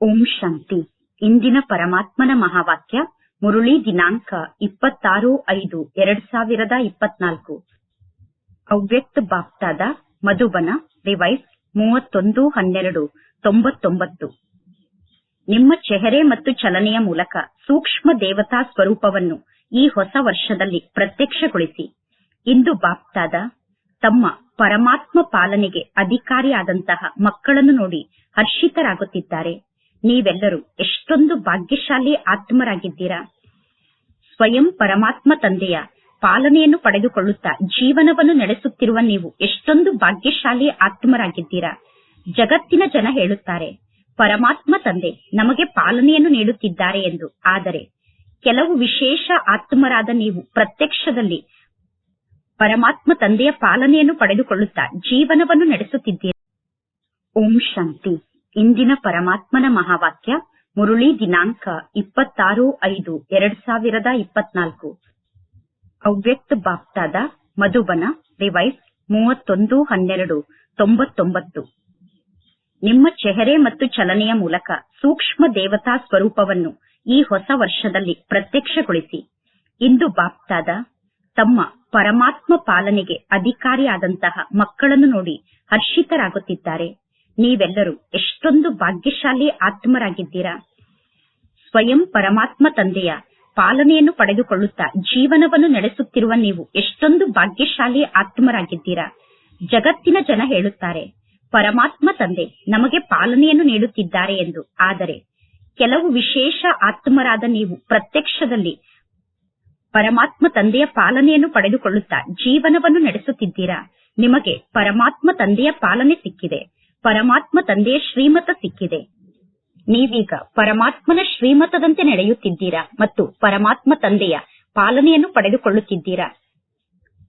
ಓಂ ಶಾಂತಿ. ಇಂದಿನ ಪರಮಾತ್ಮನ ಮಹಾವಾಕ್ಯ, ಮುರುಳಿ ದಿನಾಂಕ ಇಪ್ಪತ್ತಾರು ಐದು ಎರಡ್ ಸಾವಿರದ ಇಪ್ಪತ್ನಾಲ್ಕು. ಅವ್ಯಕ್ತ ಬಾಪ್ತಾದ ಮಧುಬನ ರಿವೈಸ್ ಮೂವತ್ತೊಂದು ಹನ್ನೆರಡು ತೊಂಬತ್ತೊಂಬತ್ತು. ನಿಮ್ಮ ಚೆಹರೆ ಮತ್ತು ಚಲನೆಯ ಮೂಲಕ ಸೂಕ್ಷ್ಮ ದೇವತಾ ಸ್ವರೂಪವನ್ನು ಈ ಹೊಸ ವರ್ಷದಲ್ಲಿ ಪ್ರತ್ಯಕ್ಷಗೊಳಿಸಿ. ಇಂದು ಬಾಪ್ತಾದ ತಮ್ಮ ಪರಮಾತ್ಮ ಪಾಲನೆಗೆ ಅಧಿಕಾರಿಯಾದಂತಹ ಮಕ್ಕಳನ್ನು ನೋಡಿ ಹರ್ಷಿತರಾಗುತ್ತಿದ್ದಾರೆ. ನೀವೆಲ್ಲರೂ ಎಷ್ಟೊಂದು ಭಾಗ್ಯಶಾಲಿ ಆತ್ಮರಾಗಿದ್ದೀರಾ. ಸ್ವಯಂ ಪರಮಾತ್ಮ ತಂದೆಯ ಪಾಲನೆಯನ್ನು ಪಡೆದುಕೊಳ್ಳುತ್ತಾ ಜೀವನವನ್ನು ನಡೆಸುತ್ತಿರುವ ನೀವು ಎಷ್ಟೊಂದು ಭಾಗ್ಯಶಾಲಿ ಆತ್ಮರಾಗಿದ್ದೀರಾ. ಜಗತ್ತಿನ ಜನ ಹೇಳುತ್ತಾರೆ, ಪರಮಾತ್ಮ ತಂದೆ ನಮಗೆ ಪಾಲನೆಯನ್ನು ನೀಡುತ್ತಿದ್ದಾರೆ ಎಂದು. ಆದರೆ ಕೆಲವು ವಿಶೇಷ ಆತ್ಮರಾದ ನೀವು ಪ್ರತ್ಯಕ್ಷದಲ್ಲಿ ಪರಮಾತ್ಮ ತಂದೆಯ ಪಾಲನೆಯನ್ನು ಪಡೆದುಕೊಳ್ಳುತ್ತಾ ಜೀವನವನ್ನು ನಡೆಸುತ್ತಿದ್ದೀರಿ. ಓಂ ಶಾಂತಿ. ಇಂದಿನ ಪರಮಾತ್ಮನ ಮಹಾವಾಕ್ಯ, ಮುರುಳಿ ದಿನಾಂಕ ಇಪ್ಪತ್ತಾರು ಐದು ಎರಡ್ ಸಾವಿರದ ಇಪ್ಪತ್ನಾಲ್ಕು. ಅವ್ಯಕ್ತ ಬಾಪ್ತಾದ ಮಧುಬನ ರಿವೈಸ್ ಮೂವತ್ತೊಂದು ಹನ್ನೆರಡು ತೊಂಬತ್ತೊಂಬತ್ತು. ನಿಮ್ಮ ಚೆಹರೆ ಮತ್ತು ಚಲನೆಯ ಮೂಲಕ ಸೂಕ್ಷ್ಮ ದೇವತಾ ಸ್ವರೂಪವನ್ನು ಈ ಹೊಸ ವರ್ಷದಲ್ಲಿ ಪ್ರತ್ಯಕ್ಷಗೊಳಿಸಿ. ಇಂದು ಬಾಪ್ತಾದ ತಮ್ಮ ಪರಮಾತ್ಮ ಪಾಲನೆಗೆ ಅಧಿಕಾರಿಯಾದಂತಹ ಮಕ್ಕಳನ್ನು ನೋಡಿ ಹರ್ಷಿತರಾಗುತ್ತಿದ್ದಾರೆ. ನೀವೆಲ್ಲರೂ ಎಷ್ಟೊಂದು ಭಾಗ್ಯಶಾಲಿ ಆತ್ಮರಾಗಿದ್ದೀರಾ. ಸ್ವಯಂ ಪರಮಾತ್ಮ ತಂದೆಯ ಪಾಲನೆಯನ್ನು ಪಡೆದುಕೊಳ್ಳುತ್ತಾ ಜೀವನವನ್ನು ನಡೆಸುತ್ತಿರುವ ನೀವು ಎಷ್ಟೊಂದು ಭಾಗ್ಯಶಾಲಿ ಆತ್ಮರಾಗಿದ್ದೀರಾ. ಜಗತ್ತಿನ ಜನ ಹೇಳುತ್ತಾರೆ, ಪರಮಾತ್ಮ ತಂದೆ ನಮಗೆ ಪಾಲನೆಯನ್ನು ನೀಡುತ್ತಿದ್ದಾರೆ ಎಂದು. ಆದರೆ ಕೆಲವು ವಿಶೇಷ ಆತ್ಮರಾದ ನೀವು ಪ್ರತ್ಯಕ್ಷದಲ್ಲಿ ಪರಮಾತ್ಮ ತಂದೆಯ ಪಾಲನೆಯನ್ನು ಪಡೆದುಕೊಳ್ಳುತ್ತಾ ಜೀವನವನ್ನು ನಡೆಸುತ್ತಿದ್ದೀರಾ. ನಿಮಗೆ ಪರಮಾತ್ಮ ತಂದೆಯ ಪಾಲನೆ ಸಿಕ್ಕಿದೆ. ಪರಮಾತ್ಮ ತಂದೆಯ ಶ್ರೀಮತ ಸಿಕ್ಕಿದೆ. ನೀವೀಗ ಪರಮಾತ್ಮನ ಶ್ರೀಮತದಂತೆ ನಡೆಯುತ್ತಿದ್ದೀರಾ ಮತ್ತು ಪರಮಾತ್ಮ ತಂದೆಯ ಪಾಲನೆಯನ್ನು ಪಡೆದುಕೊಳ್ಳುತ್ತಿದ್ದೀರಾ?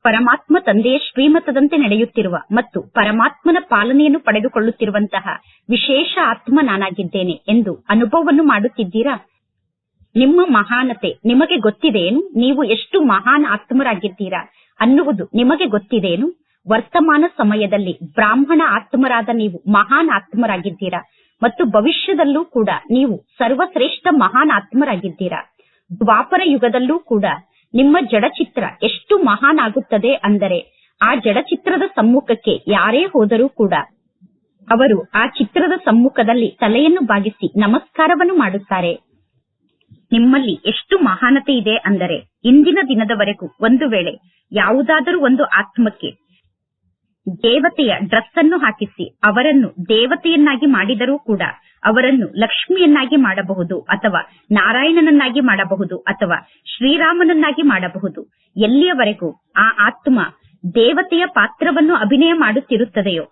ಪರಮಾತ್ಮ ತಂದೆಯ ಶ್ರೀಮತದಂತೆ ನಡೆಯುತ್ತಿರುವ ಮತ್ತು ಪರಮಾತ್ಮನ ಪಾಲನೆಯನ್ನು ಪಡೆದುಕೊಳ್ಳುತ್ತಿರುವಂತಹ ವಿಶೇಷ ಆತ್ಮ ನಾನಾಗಿದ್ದೇನೆ ಎಂದು ಅನುಭವವನ್ನು ಮಾಡುತ್ತಿದ್ದೀರಾ? ನಿಮ್ಮ ಮಹಾನತೆ ನಿಮಗೆ ಗೊತ್ತಿದೆಯೇನು? ನೀವು ಎಷ್ಟು ಮಹಾನ್ ಆತ್ಮರಾಗಿದ್ದೀರಾ ಅನ್ನುವುದು ನಿಮಗೆ ಗೊತ್ತಿದೆಯೇನು? ವರ್ತಮಾನ ಸಮಯದಲ್ಲಿ ಬ್ರಾಹ್ಮಣ ಆತ್ಮರಾದ ನೀವು ಮಹಾನ್ ಆತ್ಮರಾಗಿದ್ದೀರಾ ಮತ್ತು ಭವಿಷ್ಯದಲ್ಲೂ ಕೂಡ ನೀವು ಸರ್ವಶ್ರೇಷ್ಠ ಮಹಾನ್ ಆತ್ಮರಾಗಿದ್ದೀರಾ? ದ್ವಾಪರ ಯುಗದಲ್ಲೂ ಕೂಡ ನಿಮ್ಮ ಜಡಚಿತ್ರ ಎಷ್ಟು ಮಹಾನ್ ಆಗುತ್ತದೆ ಅಂದರೆ ಆ ಜಡಚಿತ್ರದ ಸಮ್ಮುಖಕ್ಕೆ ಯಾರೇ ಹೋದರೂ ಕೂಡ ಅವರು ಆ ಚಿತ್ರದ ಸಮ್ಮುಖದಲ್ಲಿ ತಲೆಯನ್ನು ಬಾಗಿಸಿ ನಮಸ್ಕಾರವನ್ನು ಮಾಡುತ್ತಾರೆ. ನಿಮ್ಮಲ್ಲಿ ಎಷ್ಟು ಮಹಾನತೆ ಇದೆ ಅಂದರೆ ಇಂದಿನ ದಿನದವರೆಗೂ ಒಂದು ವೇಳೆ ಯಾವುದಾದರೂ ಒಂದು ಆತ್ಮಕ್ಕೆ ದೇವತೆಯ ಡ್ರೆಸ್ ಅನ್ನು ಹಾಕಿಸಿ, ಅವರನ್ನು ದೇವತೆಯನ್ನಾಗಿ ಮಾಡಿದರೂ ಕೂಡ ಅವರನ್ನು ಲಕ್ಷ್ಮಿಯನ್ನಾಗಿ ಮಾಡಬಹುದು ಅಥವಾ ನಾರಾಯಣನನ್ನಾಗಿ ಮಾಡಬಹುದು ಅಥವಾ ಶ್ರೀರಾಮನನ್ನಾಗಿ ಮಾಡಬಹುದು. ಎಲ್ಲಿಯವರೆಗೂ ಆ ಆತ್ಮ ದೇವತೆಯ ಪಾತ್ರವನ್ನು ಅಭಿನಯ ಮಾಡುತ್ತಿರುತ್ತದೆಯೋ,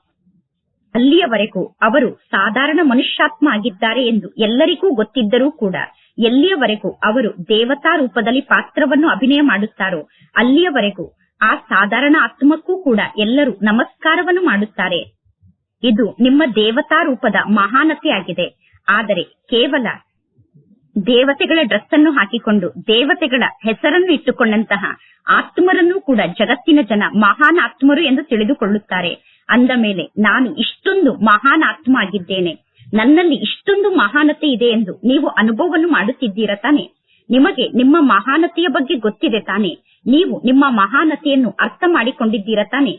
ಅಲ್ಲಿಯವರೆಗೂ ಅವರು ಸಾಧಾರಣ ಮನುಷ್ಯಾತ್ಮ ಆಗಿದ್ದಾರೆ ಎಂದು ಎಲ್ಲರಿಗೂ ಗೊತ್ತಿದ್ದರೂ ಕೂಡ ಎಲ್ಲಿಯವರೆಗೂ ಅವರು ದೇವತಾ ರೂಪದಲ್ಲಿ ಪಾತ್ರವನ್ನು ಅಭಿನಯ ಮಾಡುತ್ತಾರೋ, ಅಲ್ಲಿಯವರೆಗೂ ಆ ಸಾಧಾರಣ ಆತ್ಮಕ್ಕೂ ಕೂಡ ಎಲ್ಲರೂ ನಮಸ್ಕಾರವನ್ನು ಮಾಡುತ್ತಾರೆ. ಇದು ನಿಮ್ಮ ದೇವತಾ ರೂಪದ ಮಹಾನತೆಯಾಗಿದೆ. ಆದರೆ ಕೇವಲ ದೇವತೆಗಳ ಡ್ರೆಸ್ ಅನ್ನು ಹಾಕಿಕೊಂಡು ದೇವತೆಗಳ ಹೆಸರನ್ನು ಇಟ್ಟುಕೊಂಡಂತಹ ಆತ್ಮರನ್ನು ಕೂಡ ಜಗತ್ತಿನ ಜನ ಮಹಾನ್ ಆತ್ಮರು ಎಂದು ತಿಳಿದುಕೊಳ್ಳುತ್ತಾರೆ. ಅಂದ ಮೇಲೆ ನಾನು ಇಷ್ಟೊಂದು ಮಹಾನ್ ಆತ್ಮ ಆಗಿದ್ದೇನೆ ನನ್ನಲ್ಲಿ ಇಷ್ಟೊಂದು ಮಹಾನತೆ ಇದೆ ಎಂದು ನೀವು ಅನುಭವವನ್ನು ಮಾಡುತ್ತಿದ್ದೀರಾ ತಾನೆ? ನಿಮಗೆ ನಿಮ್ಮ ಮಹಾನತೆಯ ಬಗ್ಗೆ ಗೊತ್ತಿದೆ ತಾನೆ? ನೀವು ನಿಮ್ಮ ಮಹಾನತೆಯನ್ನು ಅರ್ಥ ಮಾಡಿಕೊಂಡಿದ್ದೀರಾ ತಾನೆ?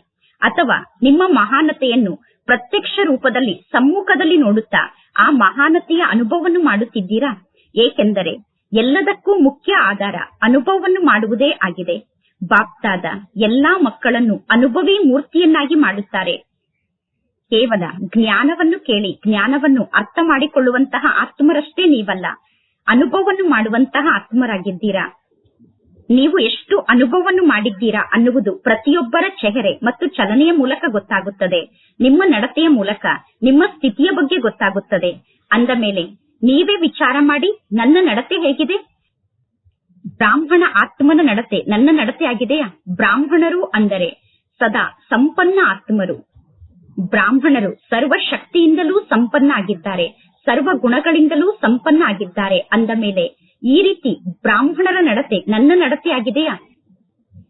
ಅಥವಾ ನಿಮ್ಮ ಮಹಾನತೆಯನ್ನು ಪ್ರತ್ಯಕ್ಷ ರೂಪದಲ್ಲಿ ಸಮ್ಮುಖದಲ್ಲಿ ನೋಡುತ್ತಾ ಆ ಮಹಾನತೆಯ ಅನುಭವವನ್ನು ಮಾಡುತ್ತಿದ್ದೀರಾ? ಏಕೆಂದರೆ ಎಲ್ಲದಕ್ಕೂ ಮುಖ್ಯ ಆಧಾರ ಅನುಭವವನ್ನು ಮಾಡುವುದೇ ಆಗಿದೆ. ಬಾಪ್ತಾದ ಎಲ್ಲಾ ಮಕ್ಕಳನ್ನು ಅನುಭವಿ ಮೂರ್ತಿಯನ್ನಾಗಿ ಮಾಡುತ್ತಾರೆ. ಕೇವಲ ಜ್ಞಾನವನ್ನು ಕೇಳಿ ಜ್ಞಾನವನ್ನು ಅರ್ಥ ಮಾಡಿಕೊಳ್ಳುವಂತಹ ಆತ್ಮರಷ್ಟೇ ನೀವಲ್ಲ. ಅನುಭವವನ್ನು ಮಾಡುವಂತಹ ಆತ್ಮರಾಗಿದ್ದೀರಾ? ನೀವು ಎಷ್ಟು ಅನುಭವವನ್ನು ಮಾಡಿದ್ದೀರಾ ಅನ್ನುವುದು ಪ್ರತಿಯೊಬ್ಬರ ಚೆಹರೆ ಮತ್ತು ಚಲನೆಯ ಮೂಲಕ ಗೊತ್ತಾಗುತ್ತದೆ. ನಿಮ್ಮ ನಡತೆಯ ಮೂಲಕ, ನಿಮ್ಮ ಸ್ಥಿತಿಯ ಬಗ್ಗೆ ಗೊತ್ತಾಗುತ್ತದೆ. ಅಂದ ಮೇಲೆ, ನೀವೇ ವಿಚಾರ ಮಾಡಿ, ನನ್ನ ನಡತೆ ಹೇಗಿದೆ? ಬ್ರಾಹ್ಮಣ ಆತ್ಮನ ನಡತೆ ನನ್ನ ನಡತೆ ಆಗಿದೆಯಾ? ಬ್ರಾಹ್ಮಣರು ಅಂದರೆ ಸದಾ ಸಂಪನ್ನ ಆತ್ಮರು. ಬ್ರಾಹ್ಮಣರು ಸರ್ವ ಶಕ್ತಿಯಿಂದಲೂ ಸಂಪನ್ನ ಆಗಿದ್ದಾರೆ ಸರ್ವ ಗುಣಗಳಿಂದಲೂ ಸಂಪನ್ನ ಆಗಿದ್ದಾರೆ. ಅಂದ ಮೇಲೆ ಈ ರೀತಿ ಬ್ರಾಹ್ಮಣರ ನಡತೆ ನನ್ನ ನಡತೆ ಆಗಿದೆಯಾ?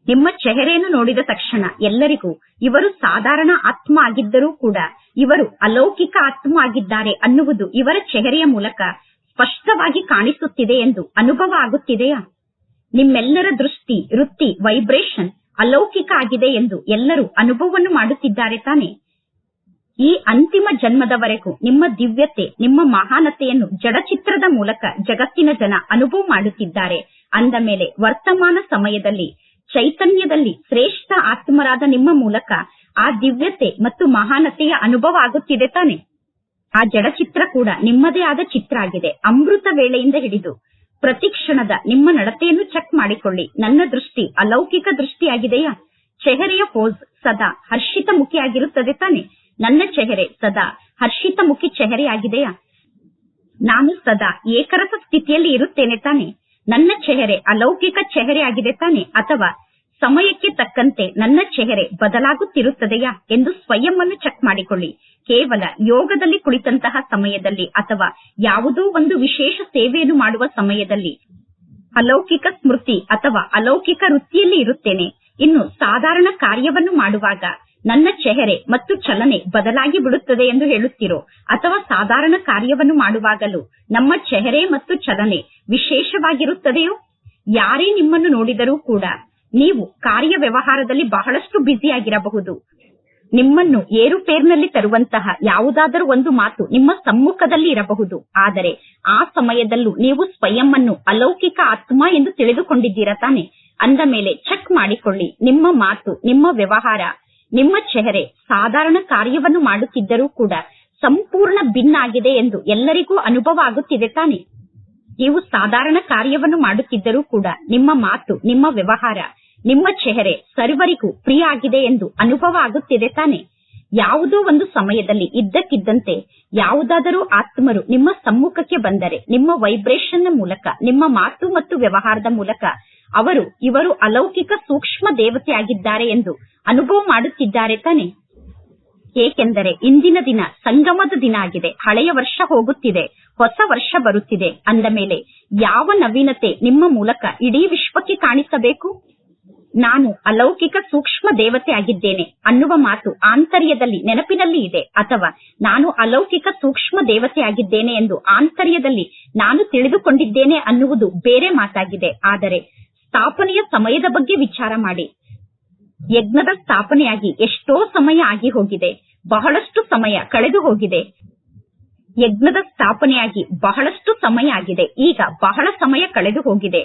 ನಿಮ್ಮ ಚೆಹರೆಯನ್ನು ನೋಡಿದ ತಕ್ಷಣ ಎಲ್ಲರಿಗೂ ಇವರು ಸಾಧಾರಣ ಆತ್ಮ ಆಗಿದ್ದರೂ ಕೂಡ ಇವರು ಅಲೌಕಿಕ ಆತ್ಮ ಆಗಿದ್ದಾರೆ ಅನ್ನುವುದು ಇವರ ಚೆಹರೆಯ ಮೂಲಕ ಸ್ಪಷ್ಟವಾಗಿ ಕಾಣಿಸುತ್ತಿದೆ ಎಂದು ಅನುಭವ ಆಗುತ್ತಿದೆಯಾ? ನಿಮ್ಮೆಲ್ಲರ ದೃಷ್ಟಿ ವೃತ್ತಿ ವೈಬ್ರೇಷನ್ ಅಲೌಕಿಕ ಆಗಿದೆ ಎಂದು ಎಲ್ಲರೂ ಅನುಭವವನ್ನು ಮಾಡುತ್ತಿದ್ದಾರೆ ತಾನೆ? ಈ ಅಂತಿಮ ಜನ್ಮದವರೆಗೂ ನಿಮ್ಮ ದಿವ್ಯತೆ, ನಿಮ್ಮ ಮಹಾನತೆಯನ್ನು ಜಡಚಿತ್ರದ ಮೂಲಕ ಜಗತ್ತಿನ ಜನ ಅನುಭವ ಮಾಡುತ್ತಿದ್ದಾರೆ. ಅಂದ ಮೇಲೆ ವರ್ತಮಾನ ಸಮಯದಲ್ಲಿ, ಚೈತನ್ಯದಲ್ಲಿ ಶ್ರೇಷ್ಠ ಆತ್ಮರಾದ ನಿಮ್ಮ ಮೂಲಕ ಆ ದಿವ್ಯತೆ ಮತ್ತು ಮಹಾನತೆಯ ಅನುಭವ ಆಗುತ್ತಿದೆ ತಾನೆ. ಆ ಜಡಚಿತ್ರ ಕೂಡ ನಿಮ್ಮದೇ ಆದ ಚಿತ್ರ ಆಗಿದೆ. ಅಮೃತ ವೇಳೆಯಿಂದ ಹಿಡಿದು ಪ್ರತಿ ಕ್ಷಣದ ನಿಮ್ಮ ನಡತೆಯನ್ನು ಚೆಕ್ ಮಾಡಿಕೊಳ್ಳಿ. ನನ್ನ ದೃಷ್ಟಿ ಅಲೌಕಿಕ ದೃಷ್ಟಿಯಾಗಿದೆಯಾ? ಚೆಹರೆಯ ಪೋಸ್ ಸದಾ ಹರ್ಷಿತ ಮುಖಿಯಾಗಿರುತ್ತದೆ ತಾನೆ. ನನ್ನ ಚೆಹರೆ ಸದಾ. ಹರ್ಷಿತ ಮುಖಿ ಚೆಹರೆಯಾಗಿದೆಯಾ? ನಾನು ಸದಾ ಏಕರಸ ಸ್ಥಿತಿಯಲ್ಲಿ ಇರುತ್ತೇನೆ ತಾನೆ. ನನ್ನ ಚೆಹರೆ ಅಲೌಕಿಕ ಚೆಹರೆ ಆಗಿದೆ ತಾನೆ ಅಥವಾ ಸಮಯಕ್ಕೆ ತಕ್ಕಂತೆ ನನ್ನ ಚೆಹರೆ ಬದಲಾಗುತ್ತಿರುತ್ತದೆಯಾ ಎಂದು ಸ್ವಯಂ ಅನ್ನು ಚೆಕ್ ಮಾಡಿಕೊಳ್ಳಿ. ಕೇವಲ ಯೋಗದಲ್ಲಿ ಕುಳಿತಂತಹ ಸಮಯದಲ್ಲಿ ಅಥವಾ ಯಾವುದೋ ಒಂದು ವಿಶೇಷ ಸೇವೆಯನ್ನು ಮಾಡುವ ಸಮಯದಲ್ಲಿ ಅಲೌಕಿಕ ಸ್ಮೃತಿ ಅಥವಾ ಅಲೌಕಿಕ ವೃತ್ತಿಯಲ್ಲಿ ಇರುತ್ತೇನೆ. ಇನ್ನು ಸಾಧಾರಣ ಕಾರ್ಯವನ್ನು ಮಾಡುವಾಗ ನನ್ನ ಚೆಹರೆ ಮತ್ತು ಚಲನೆ ಬದಲಾಗಿ ಬಿಡುತ್ತದೆ ಎಂದು ಹೇಳುತ್ತಿರೋ ಅಥವಾ ಸಾಧಾರಣ ಕಾರ್ಯವನ್ನು ಮಾಡುವಾಗಲೂ ನಮ್ಮ ಚೆಹರೆ ಮತ್ತು ಚಲನೆ ವಿಶೇಷವಾಗಿರುತ್ತದೆಯೋ? ಯಾರೇ ನಿಮ್ಮನ್ನು ನೋಡಿದರೂ ಕೂಡ ನೀವು ಕಾರ್ಯ ವ್ಯವಹಾರದಲ್ಲಿ ಬಹಳಷ್ಟು ಬ್ಯುಸಿಯಾಗಿರಬಹುದು ನಿಮ್ಮನ್ನು ಏರುಪೇರ್ನಲ್ಲಿ ತರುವಂತಹ ಯಾವುದಾದರೂ ಒಂದು ಮಾತು ನಿಮ್ಮ ಸಮ್ಮುಖದಲ್ಲಿ ಇರಬಹುದು. ಆದರೆ ಆ ಸಮಯದಲ್ಲೂ ನೀವು ಸ್ವಯಂ ಅನ್ನು ಅಲೌಕಿಕ ಆತ್ಮ ಎಂದು ತಿಳಿದುಕೊಂಡಿದ್ದೀರಾ ತಾನೆ? ಅಂದ ಮೇಲೆ ಚೆಕ್ ಮಾಡಿಕೊಳ್ಳಿ. ನಿಮ್ಮ ಮಾತು, ನಿಮ್ಮ ವ್ಯವಹಾರ ನಿಮ್ಮ ಚೆಹರೆ ಸಾಧಾರಣ ಕಾರ್ಯವನ್ನು ಮಾಡುತ್ತಿದ್ದರೂ ಕೂಡ ಸಂಪೂರ್ಣ ಭಿನ್ನ ಆಗಿದೆ ಎಂದು ಎಲ್ಲರಿಗೂ ಅನುಭವ ಆಗುತ್ತಿದೆ ತಾನೆ? ನೀವು ಸಾಧಾರಣ ಕಾರ್ಯವನ್ನು ಮಾಡುತ್ತಿದ್ದರೂ ಕೂಡ ನಿಮ್ಮ ಮಾತು, ನಿಮ್ಮ ವ್ಯವಹಾರ, ನಿಮ್ಮ ಚೆಹರೆ ಸರ್ವರಿಗೂ ಪ್ರಿಯ ಆಗಿದೆ ಎಂದು ಅನುಭವ ಆಗುತ್ತಿದೆ ತಾನೆ? ಯಾವುದೋ ಒಂದು ಸಮಯದಲ್ಲಿ ಇದ್ದಕ್ಕಿದ್ದಂತೆ ಯಾವುದಾದರೂ ಆತ್ಮರು ನಿಮ್ಮ ಸಮ್ಮುಖಕ್ಕೆ ಬಂದರೆ, ನಿಮ್ಮ ವೈಬ್ರೇಷನ್ ಮೂಲಕ, ನಿಮ್ಮ ಮಾತು ಮತ್ತು ವ್ಯವಹಾರದ ಮೂಲಕ ಅವರು, ಇವರು ಅಲೌಕಿಕ ಸೂಕ್ಷ್ಮ ದೇವತೆಯಾಗಿದ್ದಾರೆ ಎಂದು ಅನುಭವ ಮಾಡುತ್ತಿದ್ದಾರೆ ತಾನೆ. ಏಕೆಂದರೆ ಇಂದಿನ ದಿನ ಸಂಗಮದ ದಿನ ಆಗಿದೆ, ಹಳೆಯ ವರ್ಷ ಹೋಗುತ್ತಿದೆ, ಹೊಸ ವರ್ಷ ಬರುತ್ತಿದೆ. ಅಂದ ಮೇಲೆ ಯಾವ ನವೀನತೆ ನಿಮ್ಮ ಮೂಲಕ ಇಡೀ ವಿಶ್ವಕ್ಕೆ ಕಾಣಿಸಬೇಕು? ನಾನು ಅಲೌಕಿಕ ಸೂಕ್ಷ್ಮ ದೇವತೆ ಆಗಿದ್ದೇನೆ ಅನ್ನುವ ಮಾತು ಆಂತರ್ಯದಲ್ಲಿ ನೆನಪಿನಲ್ಲಿ ಇದೆ, ಅಥವಾ ನಾನು ಅಲೌಕಿಕ ಸೂಕ್ಷ್ಮ ದೇವತೆ ಆಗಿದ್ದೇನೆ ಎಂದು ಆಂತರ್ಯದಲ್ಲಿ ನಾನು ತಿಳಿದುಕೊಂಡಿದ್ದೇನೆ ಅನ್ನುವುದು ಬೇರೆ ಮಾತಾಗಿದೆ. ಆದರೆ ಸ್ಥಾಪನೆಯ ಸಮಯದ ಬಗ್ಗೆ ವಿಚಾರ ಮಾಡಿ. ಯಜ್ಞದ ಸ್ಥಾಪನೆಯಾಗಿ ಎಷ್ಟೋ ಸಮಯ ಆಗಿ ಹೋಗಿದೆ, ಬಹಳಷ್ಟು ಸಮಯ ಕಳೆದು ಹೋಗಿದೆ. ಯಜ್ಞದ ಸ್ಥಾಪನೆಯಾಗಿ ಬಹಳಷ್ಟು ಸಮಯ ಆಗಿದೆ, ಈಗ ಬಹಳ ಸಮಯ ಕಳೆದು ಹೋಗಿದೆ.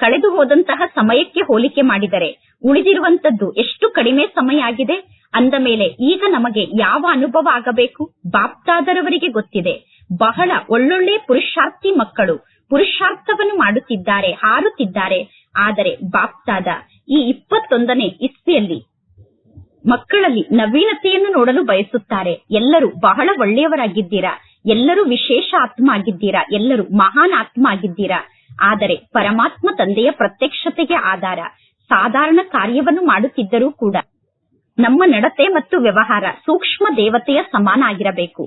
ಕಳೆದು ಹೋದಂತಹ ಸಮಯಕ್ಕೆ ಹೋಲಿಕೆ ಮಾಡಿದರೆ ಉಳಿದಿರುವಂತದ್ದು ಎಷ್ಟು ಕಡಿಮೆ ಸಮಯ ಆಗಿದೆ? ಅಂದ ಮೇಲೆ ಈಗ ನಮಗೆ ಯಾವ ಅನುಭವ ಆಗಬೇಕು? ಬಾಪ್ತಾದರವರಿಗೆ ಗೊತ್ತಿದೆ. ಬಹಳ ಒಳ್ಳೊಳ್ಳೆ ಪುರುಷಾರ್ಥಿ ಮಕ್ಕಳು ಪುರುಷಾರ್ಥವನ್ನು ಮಾಡುತ್ತಿದ್ದಾರೆ, ಹಾರುತ್ತಿದ್ದಾರೆ. ಆದರೆ ಬಾಪ್ತಾದ ಈ ಇಪ್ಪತ್ತೊಂದನೇ ಇಸ್ವಿಯಲ್ಲಿ ಮಕ್ಕಳಲ್ಲಿ ನವೀನತೆಯನ್ನು ನೋಡಲು ಬಯಸುತ್ತಾರೆ. ಎಲ್ಲರೂ ಬಹಳ ಒಳ್ಳೆಯವರಾಗಿದ್ದೀರಾ? ಎಲ್ಲರೂ ವಿಶೇಷ ಆತ್ಮ ಆಗಿದ್ದೀರಾ ಎಲ್ಲರೂ ಮಹಾನ್ ಆತ್ಮ ಆಗಿದ್ದೀರಾ ಆದರೆ ಪರಮಾತ್ಮ ತಂದೆಯ ಪ್ರತ್ಯಕ್ಷತೆಗೆ ಆಧಾರ. ಸಾಧಾರಣ ಕಾರ್ಯವನ್ನು ಮಾಡುತ್ತಿದ್ದರೂ ಕೂಡ ನಮ್ಮ ನಡತೆ ಮತ್ತು ವ್ಯವಹಾರ ಸೂಕ್ಷ್ಮ ದೇವತೆಯ ಸಮಾನ ಆಗಿರಬೇಕು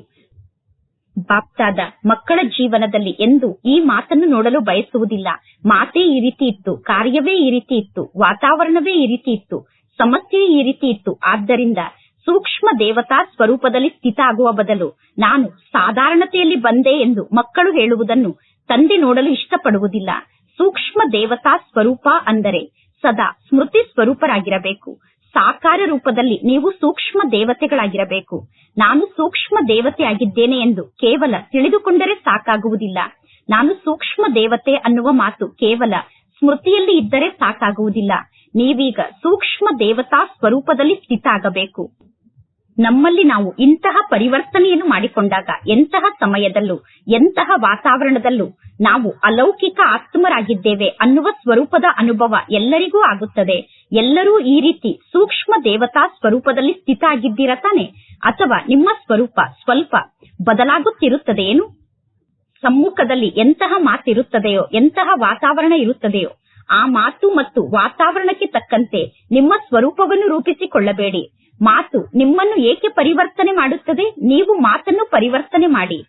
ಬಾಪ್ತಾದ ಮಕ್ಕಳ ಜೀವನದಲ್ಲಿ ಎಂದು ಈ ಮಾತನ್ನು ನೋಡಲು ಬಯಸುವುದಿಲ್ಲ. ಮಾತೇ ಈ ರೀತಿ ಇತ್ತು, ಕಾರ್ಯವೇ ಈ ರೀತಿ ಇತ್ತು, ವಾತಾವರಣವೇ ಈ ರೀತಿ ಇತ್ತು, ಸಮಸ್ಯೆ ಈ ರೀತಿ ಇತ್ತು. ಆದ್ದರಿಂದ ಸೂಕ್ಷ್ಮ ದೇವತಾ ಸ್ವರೂಪದಲ್ಲಿ ಸ್ಥಿತ ಆಗುವ ಬದಲು ನಾನು ಸಾಧಾರಣತೆಯಲ್ಲಿ ಬಂದೆ ಎಂದು ಮಕ್ಕಳು ಹೇಳುವುದನ್ನು ತಂದೆ ನೋಡಲು ಇಷ್ಟಪಡುವುದಿಲ್ಲ. ಸೂಕ್ಷ್ಮ ದೇವತಾ ಸ್ವರೂಪ ಅಂದರೆ ಸದಾ ಸ್ಮೃತಿ ಸ್ವರೂಪರಾಗಿರಬೇಕು. ಸಾಕಾರ ರೂಪದಲ್ಲಿ ನೀವು ಸೂಕ್ಷ್ಮ ದೇವತೆಗಳಾಗಿರಬೇಕು. ನಾನು ಸೂಕ್ಷ್ಮ ದೇವತೆಯಾಗಿದ್ದೇನೆ ಎಂದು ಕೇವಲ ತಿಳಿದುಕೊಂಡರೆ ಸಾಕಾಗುವುದಿಲ್ಲ. ನಾನು ಸೂಕ್ಷ್ಮ ದೇವತೆ ಅನ್ನುವ ಮಾತು ಕೇವಲ ಸ್ಮೃತಿಯಲ್ಲಿ ಇದ್ದರೆ ಸಾಕಾಗುವುದಿಲ್ಲ. ನೀವೀಗ ಸೂಕ್ಷ್ಮ ದೇವತಾ ಸ್ವರೂಪದಲ್ಲಿ ಸ್ಥಿತ ಆಗಬೇಕು ನಮ್ಮಲ್ಲಿ ನಾವು ಇಂತಹ ಪರಿವರ್ತನೆಯನ್ನು ಮಾಡಿಕೊಂಡಾಗ ಎಂತಹ ಸಮಯದಲ್ಲೂ, ಎಂತಹ ವಾತಾವರಣದಲ್ಲೂ ನಾವು ಅಲೌಕಿಕ ಆತ್ಮರಾಗಿದ್ದೇವೆ ಅನ್ನುವ ಸ್ವರೂಪದ ಅನುಭವ ಎಲ್ಲರಿಗೂ ಆಗುತ್ತದೆ. ಎಲ್ಲರೂ ಈ ರೀತಿ ಸೂಕ್ಷ್ಮ ದೇವತಾ ಸ್ವರೂಪದಲ್ಲಿ ಸ್ಥಿತ ಆಗಿದ್ದೀರ ತಾನೆ? ಅಥವಾ ನಿಮ್ಮ ಸ್ವರೂಪ ಸ್ವಲ್ಪ ಬದಲಾಗುತ್ತಿರುತ್ತದೆಯೇನು ಸಮ್ಮುಖದಲ್ಲಿ ಎಂತಹ ಮಾತಿರುತ್ತದೆಯೋ, ಎಂತಹ ವಾತಾವರಣ ಇರುತ್ತದೆಯೋ, ಆ ಮಾತು ಮತ್ತು ವಾತಾವರಣಕ್ಕೆ ತಕ್ಕಂತೆ ನಿಮ್ಮ ಸ್ವರೂಪವನ್ನು ರೂಪಿಸಿಕೊಳ್ಳಬೇಡಿ. ಮಾತು ನಿಮ್ಮನ್ನು ಏಕೆ ಪರಿವರ್ತನೆ ಮಾಡುತ್ತದೆ? ನೀವು ಮಾತನ್ನು ಪರಿವರ್ತನೆ ಮಾಡಿ.